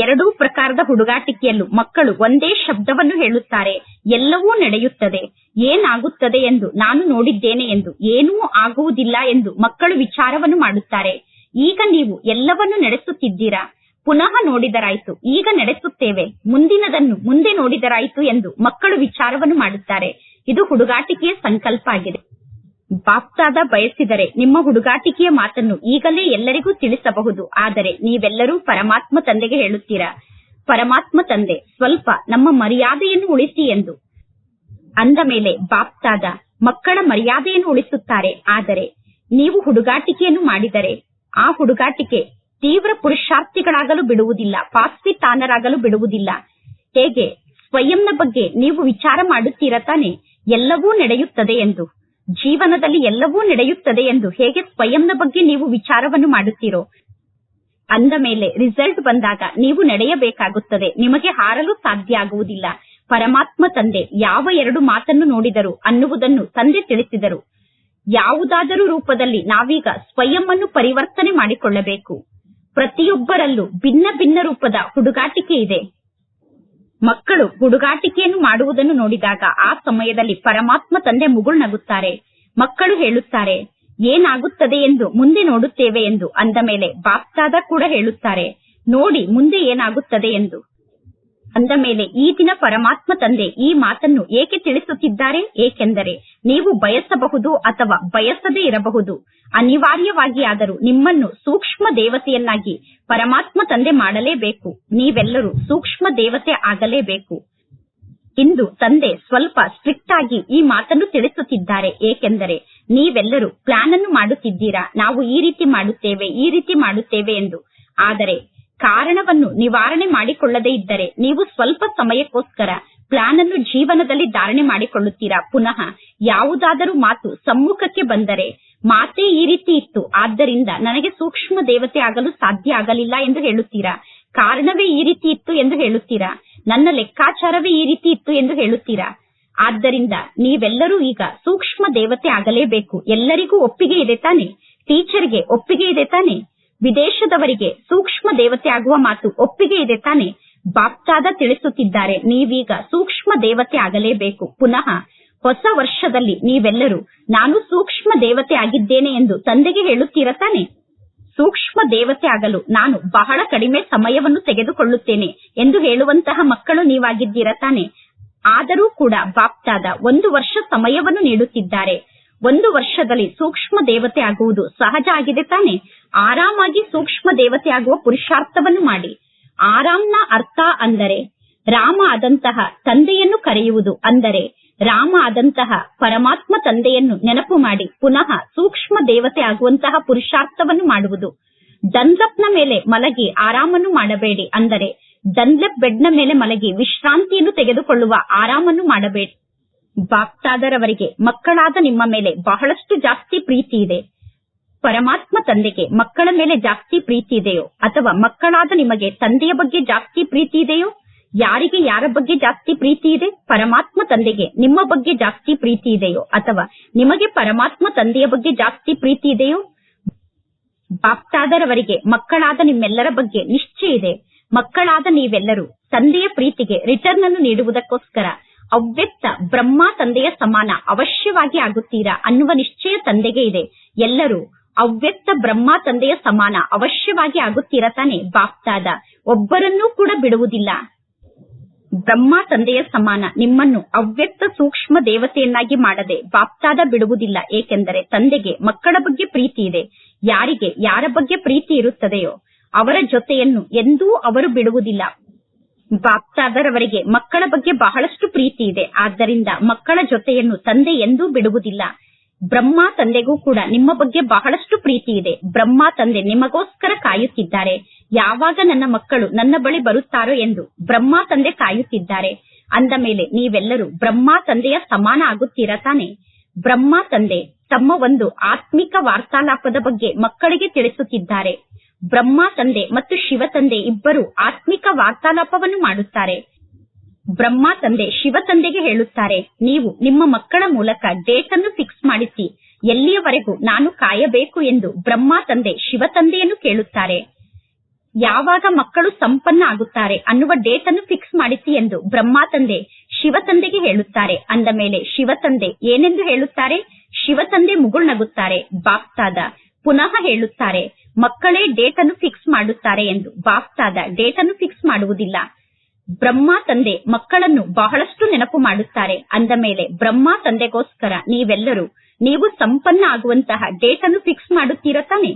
ಎರಡೂ ಪ್ರಕಾರದ ಹುಡುಗಾಟಿಕೆಯಲ್ಲೂ ಮಕ್ಕಳು ಒಂದೇ ಶಬ್ದವನ್ನು ಹೇಳುತ್ತಾರೆ, ಎಲ್ಲವೂ ನಡೆಯುತ್ತದೆ, ಏನಾಗುತ್ತದೆ ಎಂದು ನಾನು ನೋಡಿದ್ದೇನೆ ಎಂದು, ಏನೂ ಆಗುವುದಿಲ್ಲ ಎಂದು ಮಕ್ಕಳು ವಿಚಾರವನ್ನು ಮಾಡುತ್ತಾರೆ. ಈಗ ನೀವು ಎಲ್ಲವನ್ನು ನಡೆಸುತ್ತಿದ್ದೀರಾ? ಪುನಃ ನೋಡಿದರಾಯಿತು, ಈಗ ನಡೆಸುತ್ತೇವೆ, ಮುಂದಿನದನ್ನು ಮುಂದೆ ನೋಡಿದರಾಯಿತು ಎಂದು ಮಕ್ಕಳು ವಿಚಾರವನ್ನು ಮಾಡುತ್ತಾರೆ. ಇದು ಹುಡುಗಾಟಿಕೆಯ ಸಂಕಲ್ಪ ಆಗಿದೆ. ಬಾಪ್ತಾದ ಬಯಸಿದರೆ ನಿಮ್ಮ ಹುಡುಗಾಟಿಕೆಯ ಮಾತನ್ನು ಈಗಲೇ ಎಲ್ಲರಿಗೂ ತಿಳಿಸಬಹುದು. ಆದರೆ ನೀವೆಲ್ಲರೂ ಪರಮಾತ್ಮ ತಂದೆಗೆ ಹೇಳುತ್ತೀರಾ? ಪರಮಾತ್ಮ ತಂದೆ, ಸ್ವಲ್ಪ ನಮ್ಮ ಮರ್ಯಾದೆಯನ್ನು ಉಳಿಸಿ ಎಂದು. ಅಂದ ಮೇಲೆ ಬಾಪ್ತಾದ, ಮಕ್ಕಳ ಮರ್ಯಾದೆಯನ್ನು ಉಳಿಸುತ್ತಾರೆ. ಆದರೆ ನೀವು ಹುಡುಗಾಟಿಕೆಯನ್ನು ಮಾಡಿದರೆ ಆ ಹುಡುಗಾಟಿಕೆ ತೀವ್ರ ಪುರುಷಾರ್ಥಿಗಳಾಗಲು ಬಿಡುವುದಿಲ್ಲ ಪಾಸ್ವಿತಾನರಾಗಲು ಬಿಡುವುದಿಲ್ಲ. ಹೇಗೆ? ಸ್ವಯಂನ ಬಗ್ಗೆ ನೀವು ವಿಚಾರ ಮಾಡುತ್ತೀರಾ ತಾನೆ? ಎಲ್ಲವೂ ನಡೆಯುತ್ತದೆ ಎಂದು, ಜೀವನದಲ್ಲಿ ಎಲ್ಲವೂ ನಡೆಯುತ್ತದೆ ಎಂದು ಹೇಗೆ ಸ್ವಯಂನ ಬಗ್ಗೆ ನೀವು ವಿಚಾರವನ್ನು ಮಾಡುತ್ತೀರೋ, ಅಂದ ಮೇಲೆ ರಿಸಲ್ಟ್ ಬಂದಾಗ ನೀವು ನಡೆಯಬೇಕಾಗುತ್ತದೆ. ನಿಮಗೆ ಹಾರಲು ಸಾಧ್ಯ ಆಗುವುದಿಲ್ಲ. ಪರಮಾತ್ಮ ತಂದೆ ಯಾವ ಎರಡು ಮಾತನ್ನು ನೋಡಿದರು ಅನ್ನುವುದನ್ನು ತಂದೆ ತಿಳಿಸಿದರು. ಯಾವುದಾದರೂ ರೂಪದಲ್ಲಿ ನಾವೀಗ ಸ್ವಯಂವನ್ನು ಪರಿವರ್ತನೆ ಮಾಡಿಕೊಳ್ಳಬೇಕು. ಪ್ರತಿಯೊಬ್ಬರಲ್ಲೂ ಭಿನ್ನ ಭಿನ್ನ ರೂಪದ ಹುಡುಗಾಟಿಕೆ ಇದೆ. ಮಕ್ಕಳು ಹುಡುಗಾಟಿಕೆಯನ್ನು ಮಾಡುವುದನ್ನು ನೋಡಿದಾಗ ಆ ಸಮಯದಲ್ಲಿ ಪರಮಾತ್ಮ ತಂದೆ ಮುಗುಳ್ನಗುತ್ತಾರೆ ಮಕ್ಕಳು ಹೇಳುತ್ತಾರೆ, ಏನಾಗುತ್ತದೆ ಎಂದು ಮುಂದೆ ನೋಡುತ್ತೇವೆ ಎಂದು ಅಂದ ಮೇಲೆ ಬಾಪ್ತಾದ ಕೂಡ ಹೇಳುತ್ತಾರೆ, ನೋಡಿ ಮುಂದೆ ಏನಾಗುತ್ತದೆ ಎಂದು. ಅಂದ ಮೇಲೆ ಈ ದಿನ ಪರಮಾತ್ಮ ತಂದೆ ಈ ಮಾತನ್ನು ಏಕೆ ತಿಳಿಸುತ್ತಿದ್ದಾರೆ? ಏಕೆಂದರೆ ನೀವು ಬಯಸಬಹುದು ಅಥವಾ ಬಯಸದೇ ಇರಬಹುದು. ಅನಿವಾರ್ಯವಾಗಿ ಆದರೂ ನಿಮ್ಮನ್ನು ಸೂಕ್ಷ್ಮ ದೇವತೆಯನ್ನಾಗಿ ಪರಮಾತ್ಮ ತಂದೆ ಮಾಡಲೇಬೇಕು. ನೀವೆಲ್ಲರೂ ಸೂಕ್ಷ್ಮ ದೇವತೆ ಆಗಲೇಬೇಕು. ಇಂದು ತಂದೆ ಸ್ವಲ್ಪ ಸ್ಟ್ರಿಕ್ಟ್ ಆಗಿ ಈ ಮಾತನ್ನು ತಿಳಿಸುತ್ತಿದ್ದಾರೆ. ಏಕೆಂದರೆ ನೀವೆಲ್ಲರೂ ಪ್ಲಾನ್ ಅನ್ನು ಮಾಡುತ್ತಿದ್ದೀರಾ? ನಾವು ಈ ರೀತಿ ಮಾಡುತ್ತೇವೆ, ಈ ರೀತಿ ಮಾಡುತ್ತೇವೆ ಎಂದು. ಆದರೆ ಕಾರಣವನ್ನು ನಿವಾರಣೆ ಮಾಡಿಕೊಳ್ಳದೇ ಇದ್ದರೆ ನೀವು ಸ್ವಲ್ಪ ಸಮಯಕ್ಕೋಸ್ಕರ ಪ್ಲಾನ್ ಅನ್ನು ಜೀವನದಲ್ಲಿ ಧಾರಣೆ ಮಾಡಿಕೊಳ್ಳುತ್ತೀರಾ? ಪುನಃ ಯಾವುದಾದರೂ ಮಾತು ಸಮ್ಮುಖಕ್ಕೆ ಬಂದರೆ ಮಾತೇ ಈ ರೀತಿ ಇತ್ತು. ಆದ್ದರಿಂದ ನನಗೆ ಸೂಕ್ಷ್ಮ ದೇವತೆ ಆಗಲು ಸಾಧ್ಯ ಆಗಲಿಲ್ಲ ಎಂದು ಹೇಳುತ್ತೀರಾ? ಕಾರಣವೇ ಈ ರೀತಿ ಇತ್ತು ಎಂದು ಹೇಳುತ್ತೀರಾ? ನನ್ನ ಲೆಕ್ಕಾಚಾರವೇ ಈ ರೀತಿ ಇತ್ತು ಎಂದು ಹೇಳುತ್ತೀರಾ? ಆದ್ದರಿಂದ ನೀವೆಲ್ಲರೂ ಈಗ ಸೂಕ್ಷ್ಮ ದೇವತೆ ಆಗಲೇಬೇಕು. ಎಲ್ಲರಿಗೂ ಒಪ್ಪಿಗೆ ಇದೆ ತಾನೆ? ಟೀಚರ್ಗೆ ಒಪ್ಪಿಗೆ ಇದೆ ತಾನೆ? ವಿದೇಶದವರಿಗೆ ಸೂಕ್ಷ್ಮ ದೇವತೆ ಆಗುವ ಮಾತು ಒಪ್ಪಿಗೆ ಇದೆ ತಾನೆ. ಬಾಪ್ತಾದ ತಿಳಿಸುತ್ತಿದ್ದಾರೆ, ನೀವೀಗ ಸೂಕ್ಷ್ಮ ದೇವತೆ ಆಗಲೇಬೇಕು. ಪುನಃ ಹೊಸ ವರ್ಷದಲ್ಲಿ ನೀವೆಲ್ಲರೂ ನಾನು ಸೂಕ್ಷ್ಮ ದೇವತೆ ಆಗಿದ್ದೇನೆ ಎಂದು ತಂದೆಗೆ ಹೇಳುತ್ತೀರ ತಾನೆ? ಸೂಕ್ಷ್ಮ ದೇವತೆ ಆಗಲು ನಾನು ಬಹಳ ಕಡಿಮೆ ಸಮಯವನ್ನು ತೆಗೆದುಕೊಳ್ಳುತ್ತೇನೆ ಎಂದು ಹೇಳುವಂತಹ ಮಕ್ಕಳು ನೀವಾಗಿದ್ದೀರ ತಾನೆ. ಆದರೂ ಕೂಡ ಬಾಪ್ತಾದ ಒಂದು ವರ್ಷ ಸಮಯವನ್ನು ನೀಡುತ್ತಿದ್ದಾರೆ. ಒಂದು ವರ್ಷದಲ್ಲಿ ಸೂಕ್ಷ್ಮ ದೇವತೆ ಆಗುವುದು ಸಹಜ ಆಗಿದೆ ತಾನೆ. ಆರಾಮಾಗಿ ಸೂಕ್ಷ್ಮ ದೇವತೆ ಆಗುವ ಪುರುಷಾರ್ಥವನ್ನು ಮಾಡಿ. ಆರಾಮ್ನ ಅರ್ಥ ಅಂದರೆ ರಾಮ ಆದಂತಹ ತಂದೆಯನ್ನು ಕರೆಯುವುದು ಅಂದರೆ ರಾಮ ಆದಂತಹ ಪರಮಾತ್ಮ ತಂದೆಯನ್ನು ನೆನಪು ಮಾಡಿ ಪುನಃ ಸೂಕ್ಷ್ಮ ದೇವತೆ ಆಗುವಂತಹ ಪುರುಷಾರ್ಥವನ್ನು ಮಾಡುವುದು. ಡನ್ಲಪ್ನ ಮೇಲೆ ಮಲಗಿ ಆರಾಮನ್ನು ಮಾಡಬೇಡಿ ಅಂದರೆ ಡನ್ಲಪ್ ಬೆಡ್ನ ಮೇಲೆ ಮಲಗಿ ವಿಶ್ರಾಂತಿಯನ್ನು ತೆಗೆದುಕೊಳ್ಳುವ ಆರಾಮನ್ನು ಮಾಡಬೇಡಿ. ಬಾಪ್ತಾದರವರಿಗೆ ಮಕ್ಕಳಾದ ನಿಮ್ಮ ಮೇಲೆ ಬಹಳಷ್ಟು ಜಾಸ್ತಿ ಪ್ರೀತಿ ಇದೆ. ಪರಮಾತ್ಮ ತಂದೆಗೆ ಮಕ್ಕಳ ಮೇಲೆ ಜಾಸ್ತಿ ಪ್ರೀತಿ ಇದೆಯೋ ಅಥವಾ ಮಕ್ಕಳಾದ ನಿಮಗೆ ತಂದೆಯ ಬಗ್ಗೆ ಜಾಸ್ತಿ ಪ್ರೀತಿ ಇದೆಯೋ? ಯಾರಿಗೆ ಯಾರ ಬಗ್ಗೆ ಜಾಸ್ತಿ ಪ್ರೀತಿ ಇದೆ? ಪರಮಾತ್ಮ ತಂದೆಗೆ ನಿಮ್ಮ ಬಗ್ಗೆ ಜಾಸ್ತಿ ಪ್ರೀತಿ ಇದೆಯೋ ಅಥವಾ ನಿಮಗೆ ಪರಮಾತ್ಮ ತಂದೆಯ ಬಗ್ಗೆ ಜಾಸ್ತಿ ಪ್ರೀತಿ ಇದೆಯೋ? ಬಾಪ್ತಾದರವರಿಗೆ ಮಕ್ಕಳಾದ ನಿಮ್ಮೆಲ್ಲರ ಬಗ್ಗೆ ನಿಶ್ಚಯ ಇದೆ. ಮಕ್ಕಳಾದ ನೀವೆಲ್ಲರೂ ತಂದೆಯ ಪ್ರೀತಿಗೆ ರಿಟರ್ನ್ ಅನ್ನು ನೀಡುವುದಕ್ಕೋಸ್ಕರ ಅವ್ಯಕ್ತ ಬ್ರಹ್ಮ ತಂದೆಯ ಸಮಾನ ಅವಶ್ಯವಾಗಿ ಆಗುತ್ತೀರಾ ಅನ್ನುವ ನಿಶ್ಚಯ ತಂದೆಗೆ ಇದೆ. ಎಲ್ಲರೂ ಅವ್ಯಕ್ತ ಬ್ರಹ್ಮ ತಂದೆಯ ಸಮಾನ ಅವಶ್ಯವಾಗಿ ಆಗುತ್ತೀರಾ ತಾನೆ ಬಾಪ್ತಾದ. ಒಬ್ಬರನ್ನೂ ಕೂಡ ಬಿಡುವುದಿಲ್ಲ. ಬ್ರಹ್ಮ ತಂದೆಯ ಸಮಾನ ನಿಮ್ಮನ್ನು ಅವ್ಯಕ್ತ ಸೂಕ್ಷ್ಮ ದೇವತೆಯನ್ನಾಗಿ ಮಾಡದೆ ಬಾಪ್ತಾದ ಬಿಡುವುದಿಲ್ಲ. ಏಕೆಂದರೆ ತಂದೆಗೆ ಮಕ್ಕಳ ಬಗ್ಗೆ ಪ್ರೀತಿ ಇದೆ. ಯಾರಿಗೆ, ಯಾರ ಬಗ್ಗೆ ಪ್ರೀತಿ ಇರುತ್ತದೆಯೋ ಅವರ ಜೊತೆಯನ್ನು ಎಂದೂ ಅವರು ಬಿಡುವುದಿಲ್ಲ. ಬಾಪ್ತಾದರವರಿಗೆ ಮಕ್ಕಳ ಬಗ್ಗೆ ಬಹಳಷ್ಟು ಪ್ರೀತಿ ಇದೆ. ಆದ್ದರಿಂದ ಮಕ್ಕಳ ಜೊತೆಯನ್ನು ತಂದೆ ಎಂದೂ ಬಿಡುವುದಿಲ್ಲ. ಬ್ರಹ್ಮ ತಂದೆಗೂ ಕೂಡ ನಿಮ್ಮ ಬಗ್ಗೆ ಬಹಳಷ್ಟು ಪ್ರೀತಿ ಇದೆ. ಬ್ರಹ್ಮ ತಂದೆ ನಿಮಗೋಸ್ಕರ ಕಾಯುತ್ತಿದ್ದಾರೆ. ಯಾವಾಗ ನನ್ನ ಮಕ್ಕಳು ನನ್ನ ಬಳಿ ಬರುತ್ತಾರೋ ಎಂದು ಬ್ರಹ್ಮ ತಂದೆ ಕಾಯುತ್ತಿದ್ದಾರೆ. ಅಂದ ಮೇಲೆ ನೀವೆಲ್ಲರೂ ಬ್ರಹ್ಮ ತಂದೆಯ ಸಮಾನ ಆಗುತ್ತೀರಾ ತಾನೆ? ಬ್ರಹ್ಮ ತಂದೆ ತಮ್ಮ ಒಂದು ಆತ್ಮಿಕ ವಾರ್ತಾಲಾಪದ ಬಗ್ಗೆ ಮಕ್ಕಳಿಗೆ ತಿಳಿಸುತ್ತಿದ್ದಾರೆ. ಬ್ರಹ್ಮ ತಂದೆ ಮತ್ತು ಶಿವ ತಂದೆ ಇಬ್ಬರು ಆತ್ಮಿಕ ವಾರ್ತಾಲಾಪವನ್ನು ಮಾಡುತ್ತಾರೆ. ಬ್ರಹ್ಮ ತಂದೆ ಶಿವ ತಂದೆಗೆ ಹೇಳುತ್ತಾರೆ, ನೀವು ನಿಮ್ಮ ಮಕ್ಕಳ ಮೂಲಕ ಡೇಟ್ ಅನ್ನು ಫಿಕ್ಸ್ ಮಾಡಿಸಿ, ಎಲ್ಲಿಯವರೆಗೂ ನಾನು ಕಾಯಬೇಕು ಎಂದು ಬ್ರಹ್ಮ ತಂದೆ ಶಿವ ತಂದೆಯನ್ನು ಕೇಳುತ್ತಾರೆ. ಯಾವಾಗ ಮಕ್ಕಳು ಸಂಪನ್ನ ಆಗುತ್ತಾರೆ ಅನ್ನುವ ಡೇಟ್ ಅನ್ನು ಫಿಕ್ಸ್ ಮಾಡಿಸಿ ಎಂದು ಬ್ರಹ್ಮ ತಂದೆ ಶಿವ ತಂದೆಗೆ ಹೇಳುತ್ತಾರೆ. ಅಂದ ಮೇಲೆ ಶಿವ ತಂದೆ ಏನೆಂದು ಹೇಳುತ್ತಾರೆ? ಶಿವ ತಂದೆ ಮುಗುಳ್ನಗುತ್ತಾರೆ ಬಾಪ್ತಾದ ಪುನಃ ಹೇಳುತ್ತಾರೆ, ಮಕ್ಕಳೇ ಡೇಟ್ ಅನ್ನು ಫಿಕ್ಸ್ ಮಾಡುತ್ತಾರೆ ಎಂದು. ಬಾಪ್ತಾದ ಡೇಟ್ ಅನ್ನು ಫಿಕ್ಸ್ ಮಾಡುವುದಿಲ್ಲ. ಬ್ರಹ್ಮ ತಂದೆ, ಮಕ್ಕಳನ್ನು ಬಹಳಷ್ಟು ನೆನಪು ಮಾಡುತ್ತಾರೆ. ಅಂದ ಮೇಲೆ, ಬ್ರಹ್ಮ ತಂದೆಗೋಸ್ಕರ ನೀವೆಲ್ಲರೂ, ನೀವು ಸಂಪನ್ನ ಆಗುವಂತಹ ಡೇಟ್ ಅನ್ನು ಫಿಕ್ಸ್ ಮಾಡುತ್ತೀರಾ ತಾನೆ?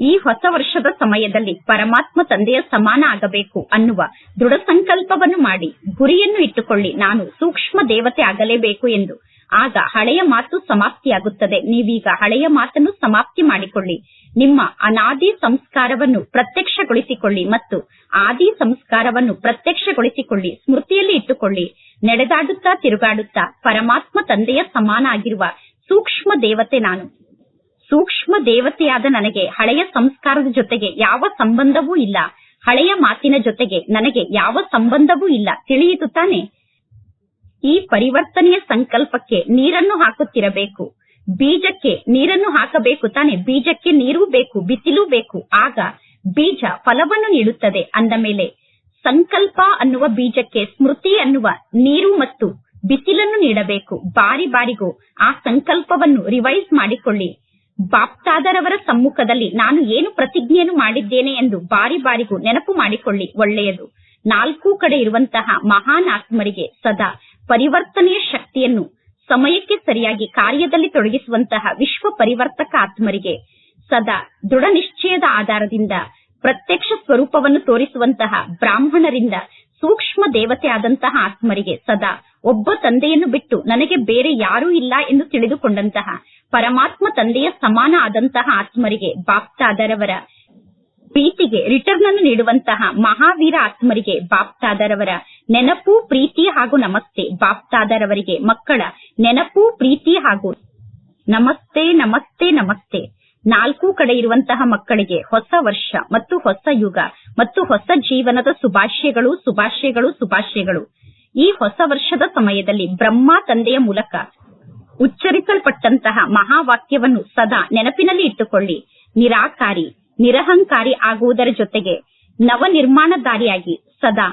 ಈ ಹೊಸ ವರ್ಷದ ಸಮಯದಲ್ಲಿ ಪರಮಾತ್ಮ ತಂದೆಯ ಸಮಾನ ಆಗಬೇಕು ಅನ್ನುವ ದೃಢ ಸಂಕಲ್ಪವನ್ನು ಮಾಡಿ, ಗುರಿಯನ್ನು ಇಟ್ಟುಕೊಳ್ಳಿ. ನಾನು ಸೂಕ್ಷ್ಮ ದೇವತೆ ಆಗಲೇಬೇಕು ಎಂದು. ಆಗ ಹಳೆಯ ಮಾತು ಸಮಾಪ್ತಿಯಾಗುತ್ತದೆ. ನೀವೀಗ ಹಳೆಯ ಮಾತನ್ನು ಸಮಾಪ್ತಿ ಮಾಡಿಕೊಳ್ಳಿ. ನಿಮ್ಮ ಅನಾದಿ ಸಂಸ್ಕಾರವನ್ನು ಪ್ರತ್ಯಕ್ಷಗೊಳಿಸಿಕೊಳ್ಳಿ ಮತ್ತು ಆದಿ ಸಂಸ್ಕಾರವನ್ನು ಪ್ರತ್ಯಕ್ಷಗೊಳಿಸಿಕೊಳ್ಳಿ. ಸ್ಮೃತಿಯಲ್ಲಿ ಇಟ್ಟುಕೊಳ್ಳಿ. ನಡೆದಾಡುತ್ತಾ ತಿರುಗಾಡುತ್ತಾ ಪರಮಾತ್ಮ ತಂದೆಯ ಸಮಾನ ಆಗಿರುವ ಸೂಕ್ಷ್ಮ ದೇವತೆ ನಾನು. ಸೂಕ್ಷ್ಮ ದೇವತೆಯಾದ ನನಗೆ ಹಳೆಯ ಸಂಸ್ಕಾರದ ಜೊತೆಗೆ ಯಾವ ಸಂಬಂಧವೂ ಇಲ್ಲ. ಹಳೆಯ ಮಾತಿನ ಜೊತೆಗೆ ನನಗೆ ಯಾವ ಸಂಬಂಧವೂ ಇಲ್ಲ. ತಿಳಿಯಿತು ತಾನೆ? ಈ ಪರಿವರ್ತನೆಯ ಸಂಕಲ್ಪಕ್ಕೆ ನೀರನ್ನು ಹಾಕುತ್ತಿರಬೇಕು. ಬೀಜಕ್ಕೆ ನೀರನ್ನು ಹಾಕಬೇಕು ತಾನೆ. ಬೀಜಕ್ಕೆ ನೀರು ಬೇಕು, ಬಿಸಿಲು ಬೇಕು. ಆಗ ಬೀಜ ಫಲವನ್ನು ನೀಡುತ್ತದೆ. ಅಂದ ಮೇಲೆ ಸಂಕಲ್ಪ ಅನ್ನುವ ಬೀಜಕ್ಕೆ ಸ್ಮೃತಿ ಅನ್ನುವ ನೀರು ಮತ್ತು ಬಿಸಿಲನ್ನು ನೀಡಬೇಕು. ಬಾರಿ ಬಾರಿಗೂ ಆ ಸಂಕಲ್ಪವನ್ನು ರಿವೈಸ್ ಮಾಡಿಕೊಳ್ಳಿ. ಬಾಪ್ತಾದರವರ ಸಮ್ಮುಖದಲ್ಲಿ ನಾನು ಏನು ಪ್ರತಿಜ್ಞೆಯನ್ನು ಮಾಡಿದ್ದೇನೆ ಎಂದು ಬಾರಿ ಬಾರಿಗೂ ನೆನಪು ಮಾಡಿಕೊಳ್ಳಿ. ಒಳ್ಳೆಯದು. ನಾಲ್ಕು ಕಡೆ ಇರುವಂತಹ ಮಹಾನ್ ಆತ್ಮರಿಗೆ ಸದಾ ಪರಿವರ್ತನೆಯ ಶಕ್ತಿಯನ್ನು ಸಮಯಕ್ಕೆ ಸರಿಯಾಗಿ ಕಾರ್ಯದಲ್ಲಿ ತೊಡಗಿಸುವಂತಹ ವಿಶ್ವ ಪರಿವರ್ತಕ ಆತ್ಮರಿಗೆ ಸದಾ ದೃಢ ನಿಶ್ಚಯದ ಆಧಾರದಿಂದ ಪ್ರತ್ಯಕ್ಷ ಸ್ವರೂಪವನ್ನು ತೋರಿಸುವಂತಹ ಬ್ರಾಹ್ಮಣರಿಂದ ಸೂಕ್ಷ್ಮ ದೇವತೆ ಆದಂತಹ ಆತ್ಮರಿಗೆ ಸದಾ ಒಬ್ಬ ತಂದೆಯನ್ನು ಬಿಟ್ಟು ನನಗೆ ಬೇರೆ ಯಾರೂ ಇಲ್ಲ ಎಂದು ತಿಳಿದುಕೊಂಡಂತಹ ಪರಮಾತ್ಮ ತಂದೆಯ ಸಮಾನ ಆದಂತಹ ಆತ್ಮರಿಗೆ ಬಾಪ್ತಾದರವರ ಪ್ರೀತಿಗೆ ರಿಟರ್ನ್ ಅನ್ನು ನೀಡುವಂತಹ ಮಹಾವೀರ ಆತ್ಮರಿಗೆ ಬಾಪ್ತಾದರವರ ನೆನಪು, ಪ್ರೀತಿ ಹಾಗೂ ನಮಸ್ತೆ. ಬಾಪ್ತಾದರವರಿಗೆ ಮಕ್ಕಳ ನೆನಪು, ಪ್ರೀತಿ ಹಾಗೂ ನಮಸ್ತೆ ನಮಸ್ತೆ ನಮಸ್ತೆ. ನಾಲ್ಕು ಕಡೆ ಇರುವಂತಹ ಮಕ್ಕಳಿಗೆ ಹೊಸ ವರ್ಷ ಮತ್ತು ಹೊಸ ಯುಗ ಮತ್ತು ಹೊಸ ಜೀವನದ ಶುಭಾಶಯಗಳು ಶುಭಾಶಯಗಳು ಶುಭಾಶಯಗಳು. ಈ ಹೊಸ ವರ್ಷದ ಸಮಯದಲ್ಲಿ ಬ್ರಹ್ಮ ತಂದೆಯ ಮೂಲಕ ಉಚ್ಚರಿಸಲ್ಪಟ್ಟಂತಹ ಮಹಾವಾಕ್ಯವನ್ನು ಸದಾ ನೆನಪಿನಲ್ಲಿ ಇಟ್ಟುಕೊಳ್ಳಿ. ನಿರಾಕಾರಿ. ನಿರಹಂಕಾರಿ ಆಗುವುದರ ಜೊತೆಗೆ ನವನಿರ್ಮಾಣದಾರಿಯಾಗಿ ಸದಾ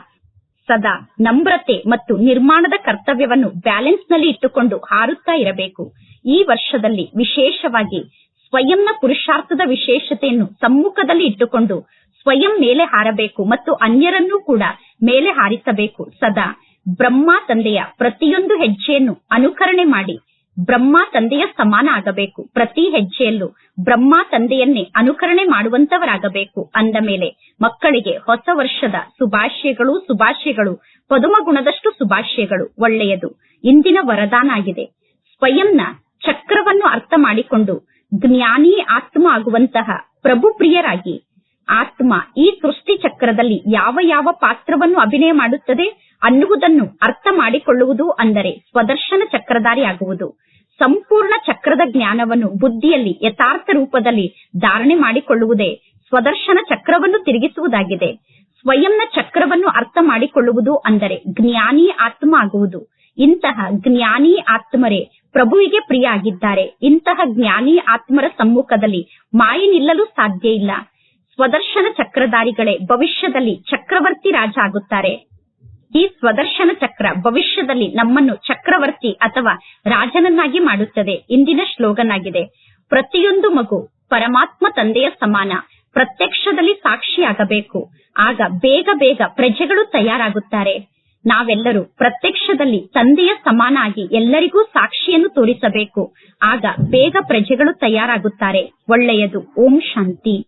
ಸದಾ ನಮ್ರತೆ ಮತ್ತು ನಿರ್ಮಾಣದ ಕರ್ತವ್ಯವನ್ನು ಬ್ಯಾಲೆನ್ಸ್ನಲ್ಲಿ ಇಟ್ಟುಕೊಂಡು ಹಾರುತ್ತಾ ಇರಬೇಕು. ಈ ವರ್ಷದಲ್ಲಿ ವಿಶೇಷವಾಗಿ ಸ್ವಯಂನ ಪುರುಷಾರ್ಥದ ವಿಶೇಷತೆಯನ್ನು ಸಮ್ಮುಖದಲ್ಲಿ ಇಟ್ಟುಕೊಂಡು ಸ್ವಯಂ ಮೇಲೆ ಹಾರಬೇಕು ಮತ್ತು ಅನ್ಯರನ್ನೂ ಕೂಡ ಮೇಲೆ ಹಾರಿಸಬೇಕು. ಸದಾ ಬ್ರಹ್ಮ, ತಂದೆಯ ಪ್ರತಿಯೊಂದು ಹೆಜ್ಜೆಯನ್ನು ಅನುಕರಣೆ ಮಾಡಿ ಬ್ರಹ್ಮ ತಂದೆಯ ಸಮಾನ ಆಗಬೇಕು ಪ್ರತಿ ಹೆಜ್ಜೆಯಲ್ಲೂ ಬ್ರಹ್ಮ ತಂದೆಯನ್ನೇ ಅನುಕರಣೆ ಮಾಡುವಂತವರಾಗಬೇಕು. ಅಂದ ಮೇಲೆ ಮಕ್ಕಳಿಗೆ ಹೊಸ ವರ್ಷದ ಶುಭಾಶಯಗಳು ಶುಭಾಶಯಗಳು, ಪದುಮ ಗುಣದಷ್ಟು ಶುಭಾಶಯಗಳು ಒಳ್ಳೆಯದು. ಇಂದಿನ ವರದಾನ ಆಗಿದೆ ಸ್ವಯಂನ ಚಕ್ರವನ್ನು ಅರ್ಥ ಮಾಡಿಕೊಂಡು ಜ್ಞಾನಿ ಆತ್ಮ ಆಗುವಂತಹ ಪ್ರಭು ಪ್ರಿಯರಾಗಿ ಆತ್ಮ ಈ ಸೃಷ್ಟಿ ಚಕ್ರದಲ್ಲಿ ಯಾವ ಯಾವ ಪಾತ್ರವನ್ನು ಅಭಿನಯ ಮಾಡುತ್ತದೆ? ಅನ್ನುವುದನ್ನು ಅರ್ಥ ಮಾಡಿಕೊಳ್ಳುವುದು ಅಂದರೆ ಸ್ವದರ್ಶನ ಚಕ್ರಧಾರಿ ಆಗುವುದು ಸಂಪೂರ್ಣ ಚಕ್ರದ ಜ್ಞಾನವನ್ನು ಬುದ್ಧಿಯಲ್ಲಿ ಯಥಾರ್ಥ ರೂಪದಲ್ಲಿ ಧಾರಣೆ ಮಾಡಿಕೊಳ್ಳುವುದೇ ಸ್ವದರ್ಶನ ಚಕ್ರವನ್ನು ತಿರುಗಿಸುವುದಾಗಿದೆ. ಸ್ವಯಂನ ಚಕ್ರವನ್ನು ಅರ್ಥ ಮಾಡಿಕೊಳ್ಳುವುದು ಅಂದರೆ ಜ್ಞಾನಿ ಆತ್ಮ ಆಗುವುದು. ಇಂತಹ ಜ್ಞಾನಿ ಆತ್ಮರೇ ಪ್ರಭುವಿಗೆ ಪ್ರಿಯ ಆಗಿದ್ದಾರೆ ಇಂತಹ ಜ್ಞಾನಿ ಆತ್ಮರ ಸಮ್ಮುಖದಲ್ಲಿ ಮಾಯೆ ನಿಲ್ಲಲು ಸಾಧ್ಯ ಇಲ್ಲ. ಸ್ವದರ್ಶನ ಚಕ್ರಧಾರಿಗಳೇ ಭವಿಷ್ಯದಲ್ಲಿ ಚಕ್ರವರ್ತಿ ರಾಜ ಆಗುತ್ತಾರೆ ಈ ಸ್ವದರ್ಶನ ಚಕ್ರ ಭವಿಷ್ಯದಲ್ಲಿ ನಮ್ಮನ್ನು ಚಕ್ರವರ್ತಿ ಅಥವಾ ರಾಜನನ್ನಾಗಿ ಮಾಡುತ್ತದೆ. ಇಂದಿನ ಶ್ಲೋಗನ್ ಆಗಿದೆ ಪ್ರತಿಯೊಂದು ಮಗು ಪರಮಾತ್ಮ ತಂದೆಯ ಸಮಾನ, ಪ್ರತ್ಯಕ್ಷದಲ್ಲಿ ಸಾಕ್ಷಿಯಾಗಬೇಕು. ಆಗ ಬೇಗ ಬೇಗ ಪ್ರಜೆಗಳು ತಯಾರಾಗುತ್ತಾರೆ. ನಾವೆಲ್ಲರೂ ಪ್ರತ್ಯಕ್ಷದಲ್ಲಿ ತಂದೆಯ ಸಮಾನಾಗಿ ಎಲ್ಲರಿಗೂ ಸಾಕ್ಷಿಯನ್ನು ತೋರಿಸಬೇಕು. ಆಗ ಬೇಗ ಪ್ರಜೆಗಳು ತಯಾರಾಗುತ್ತಾರೆ. ಒಳ್ಳೆಯದು. ಓಂ ಶಾಂತಿ.